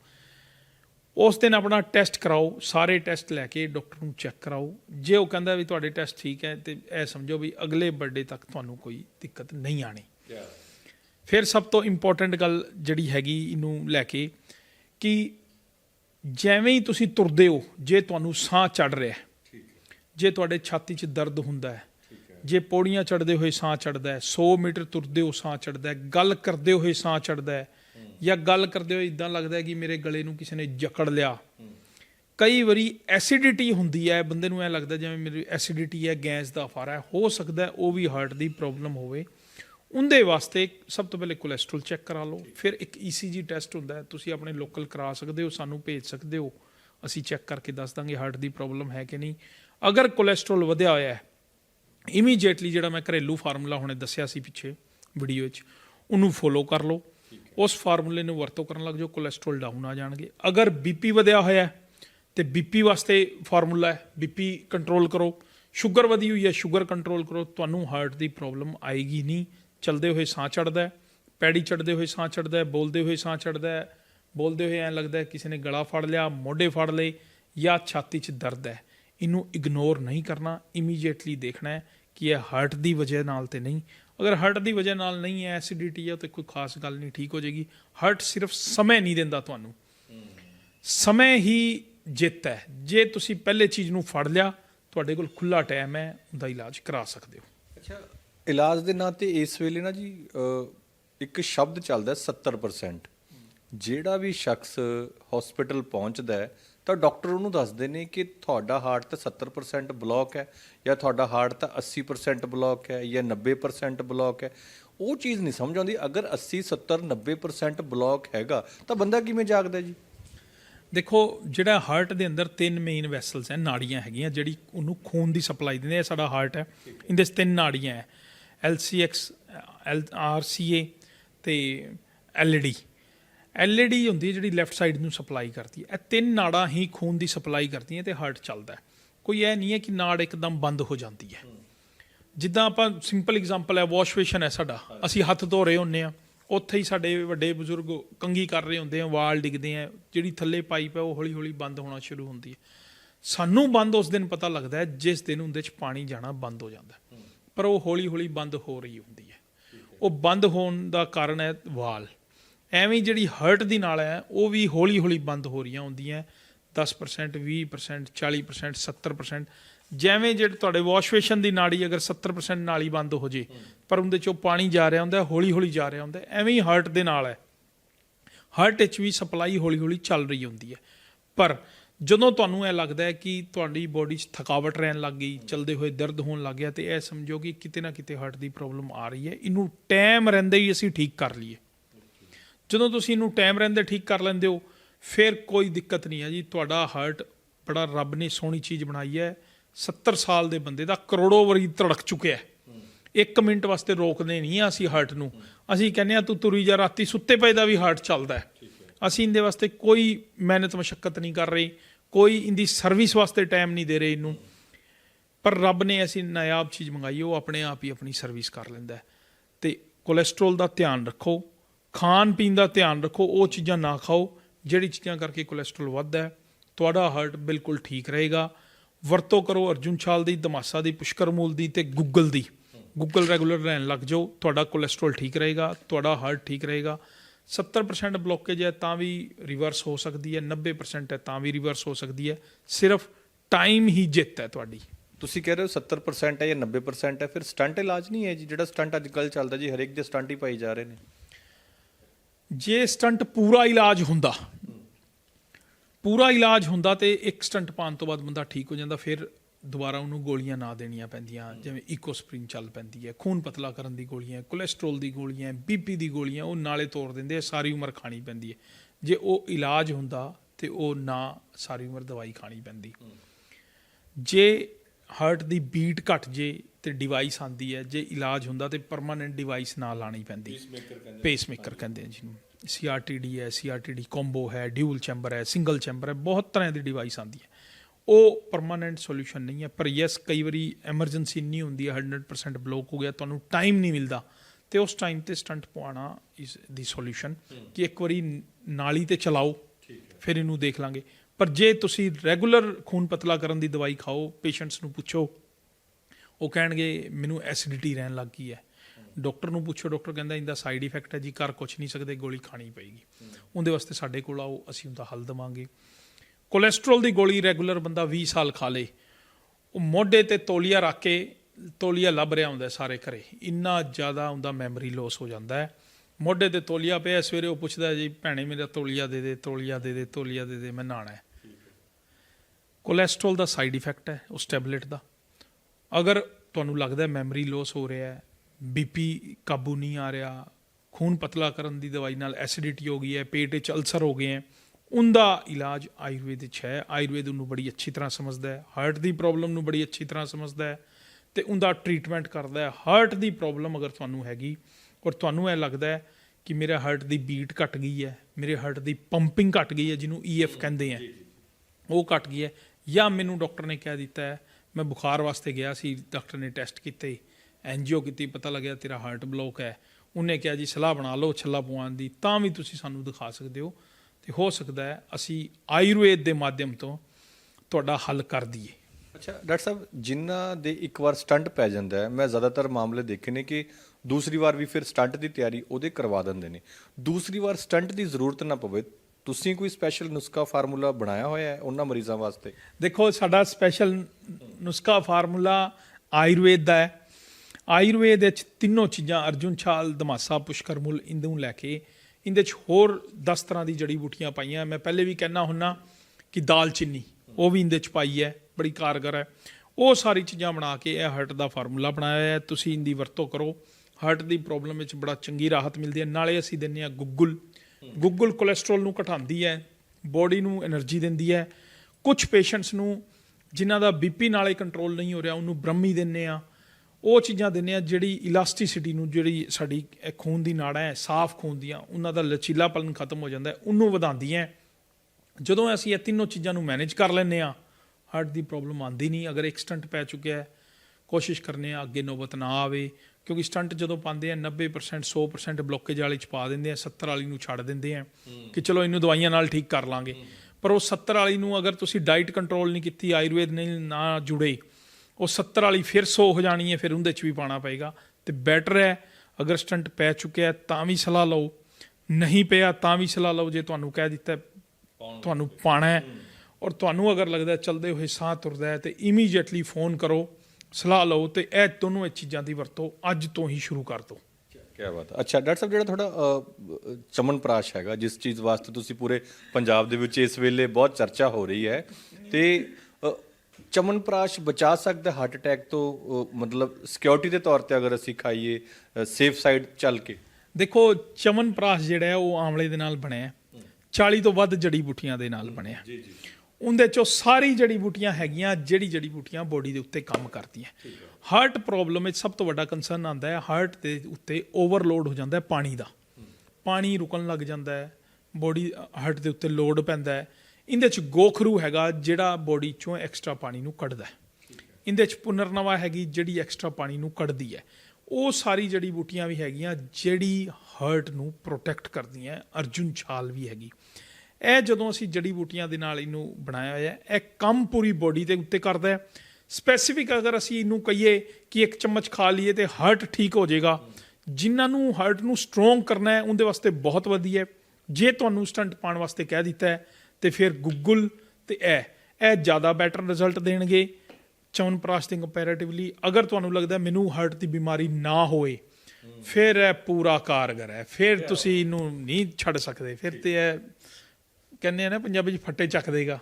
ਉਸ ਦਿਨ ਆਪਣਾ ਟੈਸਟ ਕਰਾਓ ਸਾਰੇ ਟੈਸਟ ਲੈ ਕੇ ਡਾਕਟਰ ਨੂੰ ਚੈੱਕ ਕਰਾਓ। ਜੇ ਉਹ ਕਹਿੰਦਾ ਵੀ ਤੁਹਾਡੇ ਟੈਸਟ ਠੀਕ ਹੈ ਤੇ ਇਹ ਸਮਝੋ ਵੀ ਅਗਲੇ ਬਰਥਡੇ ਤੱਕ ਤੁਹਾਨੂੰ ਕੋਈ ਦਿੱਕਤ ਨਹੀਂ ਆਣੀ ਫਿਰ ਸਭ ਤੋਂ ਇੰਪੋਰਟੈਂਟ ਗੱਲ ਜਿਹੜੀ ਹੈਗੀ ਇਹਨੂੰ ਲੈ ਕੇ ਕਿ ਜਿਵੇਂ ਹੀ ਤੁਸੀਂ ਤੁਰਦੇ ਹੋ ਜੇ ਤੁਹਾਨੂੰ ਸਾਹ ਚੜ ਰਿਹਾ ਹੈ ਜੇ ਤੁਹਾਡੇ ਛਾਤੀ 'ਚ ਦਰਦ ਹੁੰਦਾ ਹੈ ਜੇ ਪੌੜੀਆਂ ਚੜਦੇ ਹੋਏ ਸਾਹ ਚੜਦਾ ਹੈ 100 ਮੀਟਰ ਤੁਰਦੇ ਹੋ ਸਾਹ ਚੜਦਾ ਹੈ ਗੱਲ ਕਰਦੇ ਹੋਏ ਸਾਹ ਚੜਦਾ ਹੈ ਜਾਂ ਗੱਲ ਕਰਦੇ ਹੋਏ ਇਦਾਂ ਲੱਗਦਾ ਹੈ ਕਿ ਮੇਰੇ ਗਲੇ ਨੂੰ ਕਿਸੇ ਨੇ ਜਕੜ ਲਿਆ। ਕਈ ਵਾਰੀ ਐਸਿਡਿਟੀ ਹੁੰਦੀ ਹੈ ਬੰਦੇ ਨੂੰ ਐ ਲੱਗਦਾ ਜਿਵੇਂ ਮੇਰੀ ਐਸਿਡਿਟੀ ਹੈ ਗੈਸ ਦਾ ਫਾਰਾ ਹੈ ਹੋ ਸਕਦਾ ਉਹ ਵੀ ਹਾਰਟ ਦੀ ਪ੍ਰੋਬਲਮ ਹੋਵੇ। ਉਹਦੇ ਵਾਸਤੇ ਸਭ ਤੋਂ ਪਹਿਲੇ ਕੋਲੇਸਟ੍ਰੋਲ ਚੈੱਕ ਕਰਾ ਲਓ। ਫਿਰ ਇੱਕ ECG ਟੈਸਟ ਹੁੰਦਾ ਹੈ। ਤੁਸੀਂ ਆਪਣੇ ਲੋਕਲ ਕਰਾ ਸਕਦੇ ਹੋ ਸਾਨੂੰ ਭੇਜ ਸਕਦੇ ਹੋ। ਅਸੀਂ ਚੈੱਕ ਕਰਕੇ ਦੱਸ ਦਾਂਗੇ ਹਾਰਟ ਦੀ ਪ੍ਰੋਬਲਮ ਹੈ ਕਿ ਨਹੀਂ। ਅਗਰ ਕੋਲੇਸਟ੍ਰੋਲ ਵਧਿਆ ਹੋਇਆ ਹੈ ਇਮੀਡੀਏਟਲੀ ਜਿਹੜਾ ਮੈਂ ਘਰੇਲੂ ਫਾਰਮੂਲਾ ਹੁਣੇ ਦੱਸਿਆ ਸੀ ਪਿੱਛੇ ਵੀਡੀਓ ਵਿੱਚ ਉਹਨੂੰ ਫੋਲੋ ਕਰ ਲਓ। ਉਸ ਫਾਰਮੂਲੇ ਨੂੰ ਵਰਤੋਂ ਕਰਨ ਲੱਗ ਜਾਓ ਕੋਲੇਸਟ੍ਰੋਲ ਡਾਊਨ ਆ ਜਾਣਗੇ। ਅਗਰ ਬੀਪੀ ਵਧਿਆ ਹੋਇਆ ਹੈ ਤੇ ਬੀਪੀ ਵਾਸਤੇ ਫਾਰਮੂਲਾ ਹੈ ਬੀਪੀ ਕੰਟਰੋਲ ਕਰੋ। ਸ਼ੂਗਰ ਵਧੀ ਹੋਈ ਹੈ ਸ਼ੂਗਰ ਕੰਟਰੋਲ ਕਰੋ। ਤੁਹਾਨੂੰ ਹਾਰਟ ਦੀ ਪ੍ਰੋਬਲਮ ਆਏਗੀ ਨਹੀਂ। ਚਲਦੇ ਹੋਏ ਸਾਹ ਚੜਦਾ ਪੈੜੀ ਚੜਦੇ ਹੋਏ ਸਾਹ ਚੜਦਾ ਬੋਲਦੇ ਹੋਏ ਸਾਹ ਚੜਦਾ ਬੋਲਦੇ ਹੋਏ ਐਂ ਲੱਗਦਾ ਕਿਸੇ ਨੇ ਗਲਾ ਫੜ ਲਿਆ, ਮੋਢੇ ਫੜ ਲਏ ਜਾਂ ਛਾਤੀ 'ਚ ਦਰਦ ਹੈ। ਇਹਨੂੰ ਇਗਨੋਰ ਨਹੀਂ ਕਰਨਾ ਇਮੀਡੀਏਟਲੀ ਦੇਖਣਾ ਹੈ ਕਿ ਇਹ ਹਾਰਟ ਦੀ ਵਜ੍ਹਾ ਨਾਲ ਤੇ ਨਹੀਂ। ਅਗਰ ਹਾਰਟ ਦੀ ਵਜ੍ਹਾ ਨਾਲ ਨਹੀਂ ਹੈ ਐਸਿਡਿਟੀ ਹੈ ਤਾਂ ਕੋਈ ਖਾਸ ਗੱਲ ਨਹੀਂ, ਠੀਕ ਹੋ ਜਾਏਗੀ। ਹਾਰਟ ਸਿਰਫ ਸਮੇਂ ਨਹੀਂ ਦਿੰਦਾ ਤੁਹਾਨੂੰ। ਸਮੇਂ ਹੀ ਜਿੱਤ ਹੈ। ਜੇ ਤੁਸੀਂ ਪਹਿਲੇ ਚੀਜ਼ ਨੂੰ ਫੜ ਲਿਆ, ਤੁਹਾਡੇ ਕੋਲ ਖੁੱਲਾ ਟਾਈਮ ਹੈ, ਉਹਦਾ ਇਲਾਜ ਕਰਾ ਸਕਦੇ ਹੋ। ਅੱਛਾ ਇਲਾਜ ਦੇ ਨਾਂ ਤੇ ਇਸ ਵੇਲੇ ਨਾ ਜੀ ਇੱਕ ਸ਼ਬਦ ਚੱਲਦਾ ਹੈ 70% ਜਿਹੜਾ ਵੀ ਸ਼ਖਸ ਹਸਪੀਟਲ ਪਹੁੰਚਦਾ ਹੈ ਤਾਂ ਡਾਕਟਰ ਉਹਨੂੰ ਦੱਸਦੇ ਨੇ ਕਿ ਤੁਹਾਡਾ ਹਾਰਟ ਤਾਂ 70% ਬਲੌਕ ਹੈ ਜਾਂ ਤੁਹਾਡਾ ਹਾਰਟ ਤਾਂ 80% ਬਲੌਕ ਹੈ ਜਾਂ 90% ਬਲੌਕ ਹੈ। ਉਹ ਚੀਜ਼ ਨਹੀਂ ਸਮਝ ਆਉਂਦੀ। ਅਗਰ 80 70 90% ਬਲੌਕ ਹੈਗਾ ਤਾਂ ਬੰਦਾ ਕਿਵੇਂ ਜਾਗਦਾ ਜੀ? ਦੇਖੋ ਜਿਹੜਾ ਹਾਰਟ ਦੇ ਅੰਦਰ ਤਿੰਨ ਮੇਨ ਵੈਸਲਸ ਹੈ ਨਾੜੀਆਂ ਹੈਗੀਆਂ ਜਿਹੜੀ ਉਹਨੂੰ ਖੂਨ ਦੀ ਸਪਲਾਈ ਦਿੰਦੇ ਆ ਸਾਡਾ ਹਾਰਟ ਹੈ। ਇਹਦੇ 'ਚ ਤਿੰਨ ਨਾੜੀਆਂ ਹੈ। LCX RCA ਤੇ LED LED ਹੁੰਦੀ ਹੈ ਜਿਹੜੀ ਲੈਫਟ ਸਾਈਡ ਨੂੰ ਸਪਲਾਈ ਕਰਦੀ ਹੈ। ਇਹ ਤਿੰਨ ਨਾੜਾਂ ਹੀ ਖੂਨ ਦੀ ਸਪਲਾਈ ਕਰਦੀਆਂ ਤੇ ਹਾਰਟ ਚੱਲਦਾ ਕੋਈ ਇਹ ਨਹੀਂ ਹੈ ਕਿ ਨਾੜ ਇੱਕਦਮ ਬੰਦ ਹੋ ਜਾਂਦੀ ਹੈ। ਜਿੱਦਾਂ ਆਪਾਂ ਸਿੰਪਲ ਐਗਜ਼ਾਮਪਲ ਹੈ ਵਾਸ਼ ਬੇਸ਼ਨ ਹੈ ਸਾਡਾ। ਅਸੀਂ ਹੱਥ ਧੋ ਰਹੇ ਹੁੰਨੇ ਆ। ਉੱਥੇ ਹੀ ਸਾਡੇ ਵੱਡੇ ਬਜ਼ੁਰਗ ਕੰਗੀ ਕਰ ਰਹੇ ਹੁੰਦੇ ਆ, ਵਾਲ ਡਿੱਗਦੇ ਆ। ਜਿਹੜੀ ਥੱਲੇ ਪਾਈਪ ਹੈ, ਉਹ ਹੌਲੀ ਹੌਲੀ ਬੰਦ ਹੋਣਾ ਸ਼ੁਰੂ ਹੁੰਦੀ ਹੈ। ਸਾਨੂੰ ਬੰਦ ਉਸ ਦਿਨ ਪਤਾ ਲੱਗਦਾ ਹੈ, ਜਿਸ ਦਿਨ ਉਹਦੇ ਚ ਪਾਣੀ ਜਾਣਾ ਬੰਦ ਹੋ ਜਾਂਦਾ ਪਰ ਉਹ ਹੌਲੀ ਹੌਲੀ ਬੰਦ ਹੋ ਰਹੀ ਹੁੰਦੀ ਹੈ। ਉਹ ਬੰਦ ਹੋਣ ਦਾ ਕਾਰਨ ਹੈ ਵਾਲ। ਐਵੇਂ ਜਿਹੜੀ ਹਰਟ ਦੀ ਨਾਲ ਹੈ, ਉਹ ਵੀ ਹੌਲੀ ਹੌਲੀ ਬੰਦ ਹੋ ਰਹੀਆਂ ਹੁੰਦੀਆਂ। 10% 20% 40% 70% ਜਿਵੇਂ ਜਿਹੜੇ ਤੁਹਾਡੇ ਵਾਸ਼ ਬੇਸ਼ਨ ਦੀ ਨਾੜੀ ਅਗਰ 70% ਨਾਲੀ ਬੰਦ ਹੋ ਜੇ, ਪਰ ਉਹਦੇ ਚੋਂ ਪਾਣੀ ਜਾ ਰਿਹਾ ਹੁੰਦਾ, ਹੌਲੀ ਹੌਲੀ ਜਾ ਰਿਹਾ ਹੁੰਦਾ, ਐਵੇਂ ਹੀ ਹਰਟ ਦੇ ਨਾਲ ਹੈ। ਹਾਰਟ ਵਿੱਚ ਵੀ ਸਪਲਾਈ ਹੌਲੀ ਹੌਲੀ ਚੱਲ ਰਹੀ ਹੁੰਦੀ ਹੈ। ਪਰ ਜਦੋਂ ਤੁਹਾਨੂੰ ਇਹ ਲੱਗਦਾ ਹੈ ਕਿ ਤੁਹਾਡੀ ਬੋਡੀ 'ਚ ਥਕਾਵਟ ਰਹਿਣ ਲੱਗ ਗਈ, ਚਲਦੇ ਹੋਏ ਦਰਦ ਹੋਣ ਲੱਗ ਗਿਆ, ਤੇ ਇਹ ਸਮਝੋ ਕਿ ਕਿਤੇ ਨਾ ਕਿਤੇ ਹਾਰਟ ਦੀ ਪ੍ਰੋਬਲਮ ਆ ਰਹੀ ਹੈ। ਇਹਨੂੰ ਟਾਈਮ ਰਹਿੰਦੇ ਹੀ ਅਸੀਂ ਠੀਕ ਕਰ ਲਈਏ। ਜਦੋਂ ਤੁਸੀਂ ਇਹਨੂੰ ਟਾਈਮ ਰਹਿੰਦੇ ਠੀਕ ਕਰ ਲੈਂਦੇ ਹੋ, ਫਿਰ ਕੋਈ ਦਿੱਕਤ ਨਹੀਂ ਹੈ ਜੀ। ਤੁਹਾਡਾ ਹਾਰਟ ਬੜਾ ਰੱਬ ਨੇ ਸੋਹਣੀ ਚੀਜ਼ ਬਣਾਈ ਹੈ। 70 ਸਾਲ ਦੇ ਬੰਦੇ ਦਾ ਕਰੋੜੋ ਵਾਰੀ ਧੜਕ ਚੁੱਕਿਆ ਹੈ। ਇੱਕ ਮਿੰਟ ਵਾਸਤੇ ਰੋਕਦੇ ਨਹੀਂ ਆ ਅਸੀਂ ਹਾਰਟ ਨੂੰ। ਅਸੀਂ ਕਹਿੰਦੇ ਆ, ਤੂੰ ਤੁਰੀ ਜਾ, ਰਾਤੀ ਸੁੱਤੇ ਪਏ ਦਾ ਵੀ ਹਾਰਟ ਚੱਲਦਾ ਹੈ। ਅਸੀਂ ਇਹਦੇ ਵਾਸਤੇ ਕੋਈ ਮਿਹਨਤ ਮਸ਼ੱਕਤ ਨਹੀਂ ਕਰ ਰਹੇ। ਕੋਈ ਇਹਦੀ ਸਰਵਿਸ ਵਾਸਤੇ ਟਾਈਮ ਨਹੀਂ ਦੇ ਰਹੇ ਇਹਨੂੰ। ਪਰ ਰੱਬ ਨੇ ਐਸੀ ਨਾਯਾਬ ਚੀਜ਼ ਮੰਗਾਈ, ਉਹ ਆਪਣੇ ਆਪ ਹੀ ਆਪਣੀ ਸਰਵਿਸ ਕਰ ਲੈਂਦਾ ਹੈ। ਤੇ ਕੋਲੇਸਟ੍ਰੋਲ ਦਾ ਧਿਆਨ ਰੱਖੋ, ਖਾਣ ਪੀਣ ਦਾ ਧਿਆਨ ਰੱਖੋ, ਉਹ ਚੀਜ਼ਾਂ ਨਾ ਖਾਓ, ਜਿਹੜੀ ਚੀਜ਼ਾਂ ਕਰਕੇ ਕੋਲੇਸਟ੍ਰੋਲ ਵੱਧਦਾ ਹੈ, ਤੁਹਾਡਾ ਹਾਰਟ ਬਿਲਕੁਲ ਠੀਕ ਰਹੇਗਾ। ਵਰਤੋਂ ਕਰੋ ਅਰਜੁਨ ਛਾਲ ਦੀ ਦਮਾਸਾ ਦੀ ਪੁਸ਼ਕਰ ਮੂਲ ਦੀ ਤੇ ਗੂਗਲ ਦੀ। ਗੂਗਲ ਰੈਗੂਲਰ ਲੈਣ ਲੱਗ ਜਾਓ, ਤੁਹਾਡਾ ਕੋਲੇਸਟ੍ਰੋਲ ਠੀਕ ਰਹੇਗਾ, ਤੁਹਾਡਾ ਹਾਰਟ ਠੀਕ ਰਹੇਗਾ। 70% ਬਲੋਕੇਜ ਹੈ ਤਾਂ ਵੀ ਰਿਵਰਸ ਹੋ ਸਕਦੀ ਹੈ 90% ਹੈ ਤਾਂ ਵੀ ਰਿਵਰਸ ਹੋ ਸਕਦੀ ਹੈ। ਸਿਰਫ ਟਾਈਮ ਹੀ ਜਿੱਤ ਹੈ ਤੁਹਾਡੀ। ਤੁਸੀਂ ਕਹਿ ਰਹੇ ਹੋ 70% ਹੈ ਜਾਂ 90% ਹੈ ਫਿਰ ਸਟੰਟ ਇਲਾਜ ਨਹੀਂ ਹੈ ਜੀ ਜਿਹੜਾ ਸਟੰਟ ਅੱਜ ਕੱਲ ਚੱਲਦਾ ਜੀ ਹਰੇਕ ਦੇ ਸਟੰਟ ਹੀ ਪਾਈ ਜਾ ਰਹੇ ਨੇ। ਜੇ ਸਟੰਟ ਪੂਰਾ ਇਲਾਜ ਹੁੰਦਾ ਪੂਰਾ ਇਲਾਜ ਹੁੰਦਾ ਤੇ ਇੱਕ ਸਟੰਟ ਪਾਉਣ ਤੋਂ ਬਾਅਦ ਬੰਦਾ ਠੀਕ ਹੋ ਜਾਂਦਾ ਫਿਰ ਦੁਬਾਰਾ ਉਹਨੂੰ ਗੋਲੀਆਂ ਨਾ ਦੇਣੀਆਂ ਪੈਂਦੀਆਂ ਜਿਵੇਂ ਇਕੋਸਪ੍ਰਿਨ ਚੱਲ ਪੈਂਦੀ ਹੈ ਖੂਨ ਪਤਲਾ ਕਰਨ ਦੀ ਗੋਲੀਆਂ ਕੋਲੇਸਟ੍ਰੋਲ ਦੀ ਗੋਲੀਆਂ ਬੀਪੀ ਦੀ ਗੋਲੀਆਂ ਉਹ ਨਾਲੇ ਤੋੜ ਦਿੰਦੇ ਆ ਸਾਰੀ ਉਮਰ ਖਾਣੀ ਪੈਂਦੀ ਹੈ। ਜੇ ਉਹ ਇਲਾਜ ਹੁੰਦਾ ਤੇ ਉਹ ਨਾ ਸਾਰੀ ਉਮਰ ਦਵਾਈ ਖਾਣੀ ਪੈਂਦੀ। ਜੇ ਹਾਰਟ ਦੀ ਬੀਟ ਘਟ ਜੇ ਤੇ ਡਿਵਾਈਸ ਆਂਦੀ ਹੈ ਜੇ ਇਲਾਜ ਹੁੰਦਾ ਤੇ ਪਰਮਾਨੈਂਟ ਡਿਵਾਈਸ ਨਾਲ ਲਾਣੀ ਪੈਂਦੀ। ਪੇਸਮੇਕਰ ਕਹਿੰਦੇ ਆ। ਜਿਹਨੂੰ। ਸੀਆਰਟੀਡੀ ਹੈ ਸੀਆਰਟੀਡੀ ਕੰਬੋ ਹੈ ਡਿਊਲ ਚੈਂਬਰ ਹੈ ਸਿੰਗਲ ਚੈਂਬਰ ਹੈ ਬਹੁਤ ਤਰ੍ਹਾਂ ਦੀ ਡਿਵਾਈਸ ਆਂਦੀ ਹੈ। ਉਹ ਪਰਮਾਨੈਂਟ ਸੋਲੂਸ਼ਨ ਨਹੀਂ ਹੈ। ਪਰ ਯੈਸ ਕਈ ਵਾਰੀ ਐਮਰਜੈਂਸੀ ਨਹੀਂ ਹੁੰਦੀ ਹੈ 100% ਬਲੌਕ ਹੋ ਗਿਆ, ਤੁਹਾਨੂੰ ਟਾਈਮ ਨਹੀਂ ਮਿਲਦਾ। ਤੇ ਉਸ ਟਾਈਮ ਤੇ ਸਟੰਟ ਪਵਾਉਣਾ ਇਸ ਦੀ ਸੋਲੂਸ਼ਨ ਕਿ ਇੱਕ ਵਾਰੀ ਨਾਲੀ ਤੇ ਚਲਾਓ, ਫਿਰ ਇਹਨੂੰ ਦੇਖ ਲਾਂਗੇ। ਪਰ ਜੇ ਤੁਸੀਂ ਰੈਗੂਲਰ ਖੂਨ ਪਤਲਾ ਕਰਨ ਦੀ ਦਵਾਈ ਖਾਓ ਪੇਸ਼ੈਂਟਸ ਨੂੰ ਪੁੱਛੋ, ਉਹ ਕਹਿਣਗੇ, ਮੈਨੂੰ ਐਸਿਡਿਟੀ ਰਹਿਣ ਲੱਗ ਗਈ ਹੈ। ਡਾਕਟਰ ਨੂੰ ਪੁੱਛੋ ਡਾਕਟਰ ਕਹਿੰਦਾ, ਇਹਦਾ ਸਾਈਡ ਇਫੈਕਟ ਹੈ ਜੀ ਕਰ ਕੁਝ ਨਹੀਂ ਸਕਦੇ, ਗੋਲੀ ਖਾਣੀ ਪਏਗੀ। ਉਹਦੇ ਵਾਸਤੇ ਸਾਡੇ ਕੋਲ ਆਓ, ਅਸੀਂ ਉਹਦਾ ਹੱਲ ਦਵਾਂਗੇ। ਕੋਲੇਸਟ੍ਰੋਲ ਦੀ ਗੋਲੀ ਰੈਗੂਲਰ ਬੰਦਾ 20 ਸਾਲ ਖਾ ਲੇ। ਉਹ ਮੋਢੇ ਤੇ ਤੋਲੀਆ ਰੱਖ ਕੇ ਤੋਲੀਆ ਲੱਭ ਰਿਹਾ ਹੁੰਦਾ ਸਾਰੇ ਘਰੇ। ਇੰਨਾ ਜ਼ਿਆਦਾ ਉਹਦਾ ਮੈਮਰੀ ਲਾਸ ਹੋ ਜਾਂਦਾ ਹੈ। ਮੋਢੇ ਤੇ ਤੋਲੀਆ ਪਿਆ, ਸਵੇਰੇ ਉਹ ਪੁੱਛਦਾ ਜੀ, ਭੈਣੇ, ਮੇਰਾ ਤੋਲੀਆ ਦੇ ਦੇ, ਤੋਲੀਆ ਦੇ ਦੇ, ਤੋਲੀਆ ਦੇ ਦੇ, ਮੈਂ ਨਹਾਣਾ ਹੈ। ਕੋਲੇਸਟ੍ਰੋਲ ਦਾ ਸਾਈਡ ਇਫੈਕਟ ਹੈ ਉਸ ਟੈਬਲੇਟ ਦਾ। ਅਗਰ ਤੁਹਾਨੂੰ ਲੱਗਦਾ ਮੈਮਰੀ ਲਾਸ ਹੋ ਰਿਹਾ ਹੈ ਬੀਪੀ ਕਾਬੂ ਨਹੀਂ ਆ ਰਿਹਾ, ਖੂਨ ਪਤਲਾ ਕਰਨ ਦੀ ਦਵਾਈ ਨਾਲ ਐਸਿਡਿਟੀ ਹੋ ਗਈ ਹੈ, ਪੇਟ 'ਚ ਅਲਸਰ ਹੋ ਗਏ ਹੈ ਉਹਦਾ ਇਲਾਜ ਆਯੁਰਵੇਦ ਵਿੱਚ ਹੈ। ਆਯੁਰਵੇਦ ਉਹਨੂੰ ਬੜੀ ਅੱਛੀ ਤਰ੍ਹਾਂ ਸਮਝਦਾ ਹੈ। ਹਾਰਟ ਦੀ ਪ੍ਰੋਬਲਮ ਨੂੰ ਬੜੀ ਅੱਛੀ ਤਰ੍ਹਾਂ ਸਮਝਦਾ ਹੈ ਤੇ ਉਹਦਾ ਟ੍ਰੀਟਮੈਂਟ ਕਰਦਾ ਹੈ। ਹਾਰਟ ਦੀ ਪ੍ਰੋਬਲਮ ਅਗਰ ਤੁਹਾਨੂੰ ਹੈਗੀ ਔਰ ਤੁਹਾਨੂੰ ਇਹ ਲੱਗਦਾ ਹੈ ਕਿ ਮੇਰੇ ਹਾਰਟ ਦੀ ਬੀਟ ਘਟ ਗਈ ਹੈ ਮੇਰੇ ਹਾਰਟ ਦੀ ਪੰਪਿੰਗ ਘਟ ਗਈ ਹੈ ਜਿਹਨੂੰ ਈਐਫ ਕਹਿੰਦੇ ਆ ਉਹ ਘਟ ਗਈ ਹੈ ਜਾਂ ਮੈਨੂੰ ਡਾਕਟਰ ਨੇ ਕਹਿ ਦਿੱਤਾ ਹੈ ਮੈਂ ਬੁਖਾਰ ਵਾਸਤੇ ਗਿਆ ਸੀ ਡਾਕਟਰ ਨੇ ਟੈਸਟ ਕੀਤੇ ਐਨਜੀਓ ਕੀਤੀ ਪਤਾ ਲੱਗਿਆ ਤੇਰਾ ਹਾਰਟ ਬਲੌਕ ਹੈ। ਉਹਨੇ ਕਿਹਾ ਜੀ ਸਲਾਹ ਬਣਾ ਲਓ ਛੱਲਾ ਪਵਾਉਣ ਦੀ ਤਾਂ ਵੀ ਤੁਸੀਂ ਸਾਨੂੰ ਦਿਖਾ ਸਕਦੇ ਹੋ। ਤੇ ਹੋ ਸਕਦਾ ਹੈ ਅਸੀਂ ਆਯੁਰਵੇਦ ਦੇ ਮਾਧਿਅਮ ਤੋਂ ਤੁਹਾਡਾ ਹੱਲ ਕਰ ਦਈਏ। ਅੱਛਾ ਡਾਕਟਰ ਸਾਹਿਬ ਜਿਨ੍ਹਾਂ ਦੇ ਇੱਕ ਵਾਰ ਸਟੰਟ ਪੈ ਜਾਂਦਾ ਹੈ ਮੈਂ ਜ਼ਿਆਦਾਤਰ ਮਾਮਲੇ ਦੇਖੇ ਨੇ ਕਿ ਦੂਸਰੀ ਵਾਰ ਵੀ ਫਿਰ ਸਟੰਟ ਦੀ ਤਿਆਰੀ ਉਹਦੇ ਕਰਵਾ ਦਿੰਦੇ ਨੇ। ਦੂਸਰੀ ਵਾਰ ਸਟੰਟ ਦੀ ਜ਼ਰੂਰਤ ਨਾ ਪਵੇ ਤੁਸੀਂ ਕੋਈ ਸਪੈਸ਼ਲ ਨੁਸਖਾ ਫਾਰਮੂਲਾ ਬਣਾਇਆ ਹੋਇਆ ਹੈ ਉਹਨਾਂ ਮਰੀਜ਼ਾਂ ਵਾਸਤੇ? ਦੇਖੋ ਸਾਡਾ ਸਪੈਸ਼ਲ ਨੁਸਖਾ ਫਾਰਮੂਲਾ ਆਯੁਰਵੇਦ ਦਾ ਹੈ। ਆਯੁਰਵੇਦ ਵਿੱਚ ਤਿੰਨੋਂ ਚੀਜ਼ਾਂ ਅਰਜੁਨ ਛਾਲ ਦਮਾਸਾ ਪੁਸ਼ਕਰ ਮੁੱਲ ਇੰਦੂ ਲੈ ਕੇ ਇਹਦੇ 'ਚ ਹੋਰ 10 ਤਰ੍ਹਾਂ ਦੀ ਜੜੀ ਬੂਟੀਆਂ ਪਾਈਆਂ। ਮੈਂ ਪਹਿਲੇ ਵੀ ਕਹਿਣਾ ਹੁੰਨਾ ਕਿ ਦਾਲਚੀਨੀ ਉਹ ਵੀ ਇਹਦੇ 'ਚ ਪਾਈ ਹੈ, ਬੜੀ ਕਾਰਗਰ ਹੈ। ਉਹ ਸਾਰੀ ਚੀਜ਼ਾਂ ਬਣਾ ਕੇ ਇਹ ਹਰਟ ਦਾ ਫਾਰਮੂਲਾ ਬਣਾਇਆ ਹੈ। ਤੁਸੀਂ ਇਹਦੀ ਵਰਤੋਂ ਕਰੋ। ਹਾਰਟ ਦੀ ਪ੍ਰੋਬਲਮ ਵਿੱਚ ਬੜਾ ਚੰਗੀ ਰਾਹਤ ਮਿਲਦੀ ਹੈ। ਨਾਲੇ ਅਸੀਂ ਦਿੰਨੇ ਆ ਗੁੱਗਲ। ਗੁੱਗਲ ਕੋਲੇਸਟ੍ਰੋਲ ਨੂੰ ਘਟਾਉਂਦੀ ਹੈ, ਬੋਡੀ ਨੂੰ એનર્ਜੀ ਦਿੰਦੀ ਹੈ। ਕੁਝ ਪੇਸ਼ੈਂਟਸ ਨੂੰ ਜਿਨ੍ਹਾਂ ਦਾ ਬੀਪੀ ਨਾਲੇ ਕੰਟਰੋਲ ਨਹੀਂ ਹੋ ਰਿਹਾ, ਉਹਨੂੰ ਬ੍ਰਹਮੀ ਦਿੰਨੇ ਆ ਉਹ ਚੀਜ਼ਾਂ ਦਿੰਨੇ ਆ ਜਿਹੜੀ ਇਲਾਸਟਿਸਿਟੀ ਨੂੰ ਜਿਹੜੀ ਸਾਡੀ ਖੂਨ ਦੀ ਨਾੜਾਂ ਹੈ ਸਾਫ਼ ਖੂਨ ਦੀਆਂ ਉਹਨਾਂ ਦਾ ਲਚੀਲਾਪਨ ਖਤਮ ਹੋ ਜਾਂਦਾ ਉਹਨੂੰ ਵਧਾਉਂਦੀਆਂ ਜਦੋਂ ਅਸੀਂ ਇਹ ਤਿੰਨੋਂ ਚੀਜ਼ਾਂ ਨੂੰ ਮੈਨੇਜ ਕਰ ਲੈਂਦੇ ਆ ਹਾਰਟ ਦੀ ਪ੍ਰੋਬਲਮ ਆਂਦੀ ਨਹੀਂ ਅਗਰ ਇੱਕ ਸਟੰਟ ਪੈ ਚੁੱਕਿਆ ਹੈ ਕੋਸ਼ਿਸ਼ ਕਰਨੇ ਆ ਅੱਗੇ ਨੌਬਤ ਨਾ ਆਵੇ ਕਿਉਂਕਿ ਸਟੰਟ ਜਦੋਂ ਪਾਉਂਦੇ ਆ 90% 100% ਬਲੋਕੇਜ ਵਾਲੀ ਚ ਪਾ ਦਿੰਦੇ ਆ 70 ਵਾਲੀ ਨੂੰ ਛੱਡ ਦਿੰਦੇ ਆ ਕਿ ਚਲੋ ਇਹਨੂੰ ਦਵਾਈਆਂ ਨਾਲ ਠੀਕ ਕਰ ਲਾਂਗੇ। ਪਰ ਉਹ 70 ਵਾਲੀ ਨੂੰ ਅਗਰ ਤੁਸੀਂ ਡਾਈਟ ਕੰਟਰੋਲ ਨਹੀਂ ਕੀਤੀ ਆਯੁਰਵੇਦ ਨਾਲ ਨਾ ਜੁੜੇ ਉਹ 70 ਵਾਲੀ ਫਿਰ 100 ਹੋ ਜਾਣੀ ਹੈ ਫਿਰ ਉਹਦੇ ਚ ਵੀ ਪਾਣਾ ਪਏਗਾ। ਤੇ ਬੈਟਰ ਹੈ ਅਗਰ ਸਟੰਟ ਪੈ ਚੁੱਕਿਆ ਤਾਂ ਵੀ ਸਲਾਹ ਲਓ। ਨਹੀਂ ਪਿਆ ਤਾਂ ਵੀ ਸਲਾਹ ਲਓ ਜੇ ਤੁਹਾਨੂੰ ਕਹਿ ਦਿੱਤਾ ਤੁਹਾਨੂੰ ਪਾਣਾ ਹੈ। ਔਰ ਤੁਹਾਨੂੰ ਅਗਰ ਲੱਗਦਾ ਚਲਦੇ ਹੋਏ ਸਾਹ ਤੁਰਦਾ ਹੈ ਤੇ ਇਮੀਡੀਏਟਲੀ ਫੋਨ ਕਰੋ ਸਲਾਹ ਲਓ ਤੇ ਇਹ ਦੋਨੋਂ ਇਹ ਚੀਜ਼ਾਂ ਦੀ ਵਰਤੋਂ ਅੱਜ ਤੋਂ ਹੀ ਸ਼ੁਰੂ ਕਰ ਦਿਓ। ਕੀ ਬਾਤ ਹੈ। ਅੱਛਾ ਡਾਕਟਰ ਸਾਹਿਬ ਜਿਹੜਾ ਤੁਹਾਡਾ ਚਮਨਪ੍ਰਾਸ਼ ਹੈਗਾ ਜਿਸ ਚੀਜ਼ ਵਾਸਤੇ ਤੁਸੀਂ ਪੂਰੇ ਪੰਜਾਬ ਦੇ ਵਿੱਚ ਇਸ ਵੇਲੇ ਬਹੁਤ ਚਰਚਾ ਹੋ ਰਹੀ ਹੈ ਤੇ ਚਮਨਪ੍ਰਾਸ਼ ਬਚਾ ਸਕਦਾ ਹਾਰਟ ਅਟੈਕ ਤੋਂ ਮਤਲਬ ਸਿਕਿਉਰਿਟੀ ਦੇ ਤੌਰ ਤੇ ਅਗਰ ਅਸੀਂ ਖਾਈਏ ਸੇਫ ਸਾਈਡ ਚੱਲ ਕੇ? ਦੇਖੋ ਚਮਨਪ੍ਰਾਸ਼ ਜਿਹੜਾ ਹੈ ਉਹ ਆਮਲੇ ਦੇ ਨਾਲ ਬਣਿਆ ਹੈ। 40 ਤੋਂ ਵੱਧ ਜੜੀ ਬੂਟੀਆਂ ਦੇ ਨਾਲ ਬਣਿਆ ਜੀ ਜੀ। ਉਹਦੇ ਚੋਂ ਸਾਰੀ ਜੜੀ ਬੂਟੀਆਂ ਹੈਗੀਆਂ ਜਿਹੜੀ ਜੜੀ ਬੂਟੀਆਂ ਬੋਡੀ ਦੇ ਉੱਤੇ ਕੰਮ ਕਰਦੀਆਂ ਹਾਰਟ ਪ੍ਰੋਬਲਮ ਵਿੱਚ ਸਭ ਤੋਂ ਵੱਡਾ ਕੰਸਰਨ ਆਉਂਦਾ ਹੈ ਹਾਰਟ ਦੇ ਉੱਤੇ ਓਵਰਲੋਡ ਹੋ ਜਾਂਦਾ ਹੈ ਪਾਣੀ ਦਾ। ਪਾਣੀ ਰੁਕਣ ਲੱਗ ਜਾਂਦਾ ਹੈ ਬੋਡੀ ਹਾਰਟ ਦੇ ਉੱਤੇ ਲੋਡ ਪੈਂਦਾ ਹੈ। ਇਹਦੇ ਚ ਗੋਖਰੂ ਹੈਗਾ ਜਿਹੜਾ ਬੋਡੀ ਚੋਂ ਐਕਸਟਰਾ ਪਾਣੀ ਨੂੰ ਕੱਢਦਾ ਹੈ। ਇਹਦੇ ਚ ਪੁਨਰਨਵਾ ਹੈਗੀ ਜਿਹੜੀ ਐਕਸਟਰਾ ਪਾਣੀ ਨੂੰ ਕੱਢਦੀ ਹੈ। ਉਹ ਸਾਰੀ ਜੜੀ ਬੂਟੀਆਂ ਵੀ ਹੈਗੀਆਂ, ਜਿਹੜੀ ਹਰਟ ਨੂੰ ਪ੍ਰੋਟੈਕਟ ਕਰਦੀਆਂ ਅਰਜੁਨ ਛਾਲ ਵੀ ਹੈਗੀ। ਇਹ ਜਦੋਂ ਅਸੀਂ ਜੜੀ ਬੂਟੀਆਂ ਦੇ ਨਾਲ ਇਹਨੂੰ ਬਣਾਇਆ ਹੋਇਆ ਇਹ ਕੰਮ ਪੂਰੀ ਬੋਡੀ ਦੇ ਉੱਤੇ ਕਰਦਾ ਹੈ। ਸਪੈਸੀਫਿਕ ਅਗਰ ਅਸੀਂ ਇਹਨੂੰ ਕਹੀਏ ਕਿ ਇੱਕ ਚਮਚ ਖਾ ਲਈਏ ਤੇ ਹਰਟ ਠੀਕ ਹੋ ਜਾਏਗਾ। ਜਿਨ੍ਹਾਂ ਨੂੰ ਹਰਟ ਨੂੰ ਸਟਰੋਂਗ ਕਰਨਾ ਹੈ, ਉਹਦੇ ਵਾਸਤੇ ਬਹੁਤ ਵਧੀਆ ਹੈ। ਜੇ ਤੁਹਾਨੂੰ ਸਟੰਟ ਪਾਉਣ ਵਾਸਤੇ ਕਹਿ ਦਿੱਤਾ ਹੈ ਤੇ ਫਿਰ ਗੂਗਲ ਤੇ ਇਹ ਇਹ ਜ਼ਿਆਦਾ ਬੈਟਰ ਰਿਜ਼ਲਟ ਦੇਣਗੇ। ਚਵਨਪ੍ਰਾਸ਼ ਦੇ ਕੰਪੈਰੀਟਿਵਲੀ ਅਗਰ ਤੁਹਾਨੂੰ ਲੱਗਦਾ ਮੈਨੂੰ ਹਾਰਟ ਦੀ ਬਿਮਾਰੀ ਨਾ ਹੋਏ ਫਿਰ ਇਹ ਪੂਰਾ ਕਾਰਗਰ ਹੈ। ਫਿਰ ਤੁਸੀਂ ਇਹਨੂੰ ਨਹੀਂ ਛੱਡ ਸਕਦੇ। ਫਿਰ ਤੇ ਇਹ ਕਹਿੰਦੇ ਆ ਨਾ ਪੰਜਾਬੀ ਚ ਫੱਟੇ ਚੱਕ ਦੇਗਾ।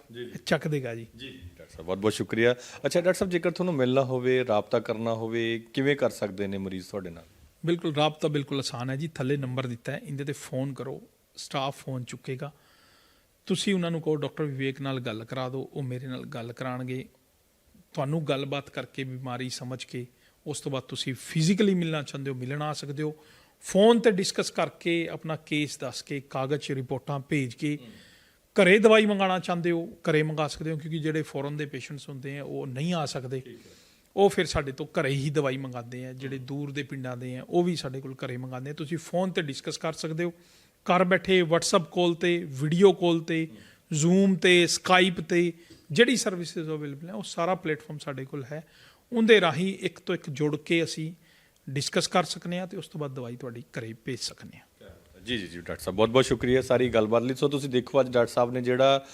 ਚੱਕ ਦੇਗਾ ਜੀ। ਜੀ। ਡਾਕਟਰ ਸਾਹਿਬ ਬਹੁਤ ਬਹੁਤ ਸ਼ੁਕਰੀਆ। ਅੱਛਾ ਡਾਕਟਰ ਸਾਹਿਬ ਜੇਕਰ ਤੁਹਾਨੂੰ ਮਿਲਣਾ ਹੋਵੇ ਰਾਬਤਾ ਕਰਨਾ ਹੋਵੇ ਕਿਵੇਂ ਕਰ ਸਕਦੇ ਨੇ ਮਰੀਜ਼ ਤੁਹਾਡੇ ਨਾਲ? ਬਿਲਕੁਲ ਰਾਬਤਾ ਬਿਲਕੁਲ ਆਸਾਨ ਹੈ ਜੀ। ਥੱਲੇ ਨੰਬਰ ਦਿੱਤਾ ਹੈ। ਇਹਦੇ ਤੇ ਫੋਨ ਕਰੋ। ਸਟਾਫ ਫੋਨ ਚੁੱਕੇਗਾ। ਤੁਸੀਂ ਉਹਨਾਂ ਨੂੰ ਕਹੋ ਡਾਕਟਰ ਵਿਵੇਕ ਨਾਲ ਗੱਲ ਕਰਾ ਦਿਓ ਉਹ ਮੇਰੇ ਨਾਲ ਗੱਲ ਕਰਾਣਗੇ। ਤੁਹਾਨੂੰ ਗੱਲਬਾਤ ਕਰਕੇ ਬਿਮਾਰੀ ਸਮਝ ਕੇ ਉਸ ਤੋਂ ਬਾਅਦ ਤੁਸੀਂ ਫਿਜ਼ੀਕਲੀ ਮਿਲਣਾ ਚਾਹੁੰਦੇ ਹੋ ਮਿਲਣ ਆ ਸਕਦੇ ਹੋ। ਫੋਨ ਤੇ ਡਿਸਕਸ ਕਰਕੇ ਆਪਣਾ ਕੇਸ ਦੱਸ ਕੇ ਕਾਗਜ਼ 'ਚ ਰਿਪੋਰਟਾਂ ਭੇਜ ਕੇ ਘਰੇ ਦਵਾਈ ਮੰਗਾਉਣਾ ਚਾਹੁੰਦੇ ਹੋ ਘਰੇ ਮੰਗਾ ਸਕਦੇ ਹੋ ਕਿਉਂਕਿ ਜਿਹੜੇ ਫੋਰਨ ਦੇ ਪੇਸ਼ੈਂਟਸ ਹੁੰਦੇ ਆ ਉਹ ਨਹੀਂ ਆ ਸਕਦੇ। ਉਹ ਫਿਰ ਸਾਡੇ ਤੋਂ ਘਰੇ ਹੀ ਦਵਾਈ ਮੰਗਾਉਂਦੇ ਆ ਜਿਹੜੇ ਦੂਰ ਦੇ ਪਿੰਡਾਂ ਦੇ ਆ ਉਹ ਵੀ ਸਾਡੇ ਕੋਲ ਘਰੇ ਮੰਗਾਉਂਦੇ ਆ। ਤੁਸੀਂ ਫੋਨ ਤੇ ਡਿਸਕਸ ਕਰ ਸਕਦੇ ਹੋ। ਘਰ ਬੈਠੇ WhatsApp ਕਾਲ ਤੇ ਵੀਡੀਓ ਕਾਲ ਤੇ ਜ਼ੂਮ ਤੇ ਸਕਾਈਪ ਤੇ, ਜਿਹੜੀ ਸਰਵਿਸਿਜ਼ ਅਵੇਲੇਬਲ ਹੈ ਉਹ ਸਾਰਾ ਪਲੇਟਫਾਰਮ ਸਾਡੇ ਕੋਲ ਹੈ। ਉਹਦੇ ਰਾਹੀਂ ਇੱਕ ਤੋਂ ਇੱਕ ਜੁੜ ਕੇ ਅਸੀਂ ਡਿਸਕਸ ਕਰ ਸਕਨੇ ਆ ਤੇ ਉਸ ਤੋਂ ਬਾਅਦ ਦਵਾਈ ਤੁਹਾਡੀ ਘਰੇ ਭੇਜ ਸਕਨੇ ਆ। ਜੀ ਜੀ ਜੀ, ਡਾਕਟਰ ਸਾਹਿਬ ਬਹੁਤ ਬਹੁਤ ਸ਼ੁਕਰੀਆ ਸਾਰੀ ਗੱਲਬਾਤ ਲਈ। ਸੋ ਤੁਸੀਂ ਦੇਖੋ ਅੱਜ ਡਾਕਟਰ ਸਾਹਿਬ ਨੇ ਜਿਹੜਾ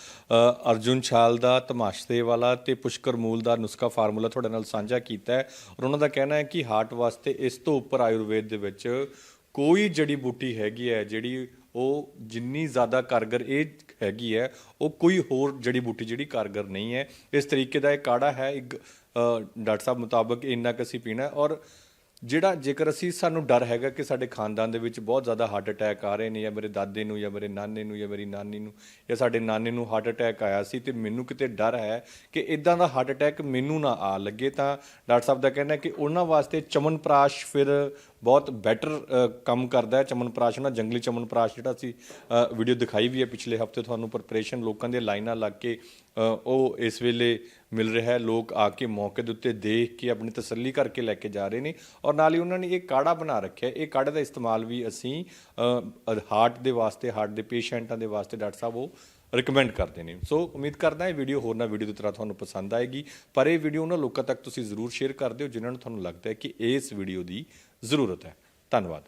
ਅਰਜੁਨ ਛਾਲ ਦਾ ਤਮਾਸ਼ਤੇ ਵਾਲਾ ਤੇ ਪੁਸ਼ਕਰ ਮੂਲ ਦਾ ਨੁਸਖਾ ਫਾਰਮੂਲਾ ਤੁਹਾਡੇ ਨਾਲ ਸਾਂਝਾ ਕੀਤਾ ਹੈ ਔਰ ਉਹਨਾਂ ਦਾ ਕਹਿਣਾ ਹੈ ਕਿ ਹਾਰਟ ਵਾਸਤੇ ਇਸ ਤੋਂ ਉੱਪਰ ਆਯੁਰਵੇਦ ਦੇ ਵਿੱਚ ਕੋਈ ਜੜੀ ਬੂਟੀ ਹੈਗੀ ਹੈ, ਜਿਹੜੀ ਉਹ ਜਿੰਨੀ ਜ਼ਿਆਦਾ ਕਾਰਗਰ ਇਹ ਹੈਗੀ ਹੈ, ਉਹ ਕੋਈ ਹੋਰ ਜੜੀ ਬੂਟੀ ਜਿਹੜੀ ਕਾਰਗਰ ਨਹੀਂ ਹੈ। ਇਸ ਤਰੀਕੇ ਦਾ ਇਹ ਕਾੜਾ ਹੈ, ਇੱਕ ਡਾਕਟਰ ਸਾਹਿਬ ਮੁਤਾਬਕ ਇੰਨਾ ਕੁ ਅਸੀਂ ਪੀਣਾ ਔਰ ਜਿਹੜਾ ਜੇਕਰ ਅਸੀਂ, ਸਾਨੂੰ ਡਰ ਹੈਗਾ ਕਿ ਸਾਡੇ ਖਾਨਦਾਨ ਦੇ ਵਿੱਚ ਬਹੁਤ ਜ਼ਿਆਦਾ ਹਾਰਟ ਅਟੈਕ ਆ ਰਹੇ ਨੇ ਜਾਂ ਮੇਰੇ ਦਾਦੇ ਨੂੰ ਜਾਂ ਮੇਰੇ ਨਾਨੇ ਨੂੰ ਜਾਂ ਮੇਰੀ ਨਾਨੀ ਨੂੰ ਜਾਂ ਸਾਡੇ ਨਾਨੇ ਨੂੰ ਹਾਰਟ ਅਟੈਕ ਆਇਆ ਸੀ ਤੇ ਮੈਨੂੰ ਕਿਤੇ ਡਰ ਹੈ ਕਿ ਇਦਾਂ ਦਾ ਹਾਰਟ ਅਟੈਕ ਮੈਨੂੰ ਨਾ ਆ ਲੱਗੇ ਤਾਂ ਡਾਕਟਰ ਸਾਹਿਬ ਦਾ ਕਹਿਣਾ ਕਿ ਉਹਨਾਂ ਵਾਸਤੇ ਚਮਨਪ੍ਰਾਸ਼ ਫਿਰ ਬਹੁਤ ਬੈਟਰ ਕੰਮ ਕਰਦਾ ਹੈ। ਚਮਨਪ੍ਰਾਸ਼ ਨਾ ਜੰਗਲੀ ਚਮਨਪ੍ਰਾਸ਼ ਜਿਹੜਾ ਸੀ ਵੀਡੀਓ ਦਿਖਾਈ ਵੀ ਹੈ ਪਿਛਲੇ ਹਫ਼ਤੇ ਤੁਹਾਨੂੰ ਪ੍ਰੈਪਰੇਸ਼ਨ ਲੋਕਾਂ ਦੇ ਲਾਈਨਾਂ ਲੱਗ ਕੇ ਉਹ ਇਸ ਵੇਲੇ ਮਿਲ ਰਿਹਾ ਹੈ। ਲੋਕ ਆ ਕੇ ਮੌਕੇ ਦੇ ਉੱਤੇ ਦੇਖ ਕੇ ਆਪਣੀ ਤਸੱਲੀ ਕਰਕੇ ਲੈ ਕੇ ਜਾ ਰਹੇ ਨੇ ਔਰ ਨਾਲ ਹੀ ਉਹਨਾਂ ਨੇ ਇਹ ਕਾੜਾ ਬਣਾ ਰੱਖਿਆ ਇਹ ਕਾੜੇ ਦਾ ਇਸਤੇਮਾਲ ਵੀ ਅਸੀਂ ਹਾਰਟ ਦੇ ਵਾਸਤੇ, ਹਾਰਟ ਦੇ ਪੇਸ਼ੈਂਟਾਂ ਦੇ ਵਾਸਤੇ ਡਾਕਟਰ ਸਾਹਿਬ ਉਹ ਰეკਮੈਂਡ ਕਰਦੇ ਨੇ। ਸੋ ਉਮੀਦ ਕਰਦਾ ਇਹ ਵੀਡੀਓ ਹੋਰ ਨਾ ਵੀਡੀਓ ਦੀ ਤਰ੍ਹਾਂ ਤੁਹਾਨੂੰ ਪਸੰਦ ਆਏਗੀ। ਪਰ ਇਹ ਵੀਡੀਓ ਉਹਨਾਂ ਲੋਕਾਂ ਤੱਕ ਤੁਸੀਂ ਜ਼ਰੂਰ ਸ਼ੇਅਰ ਕਰ ਦਿਓ, ਜਿਨ੍ਹਾਂ ਨੂੰ ਤੁਹਾਨੂੰ ਲੱਗਦਾ ਹੈ ਕਿ ਇਸ ਵੀਡੀਓ ਦੀ ਜ਼ਰੂਰਤ ਹੈ। ਧੰਨਵਾਦ।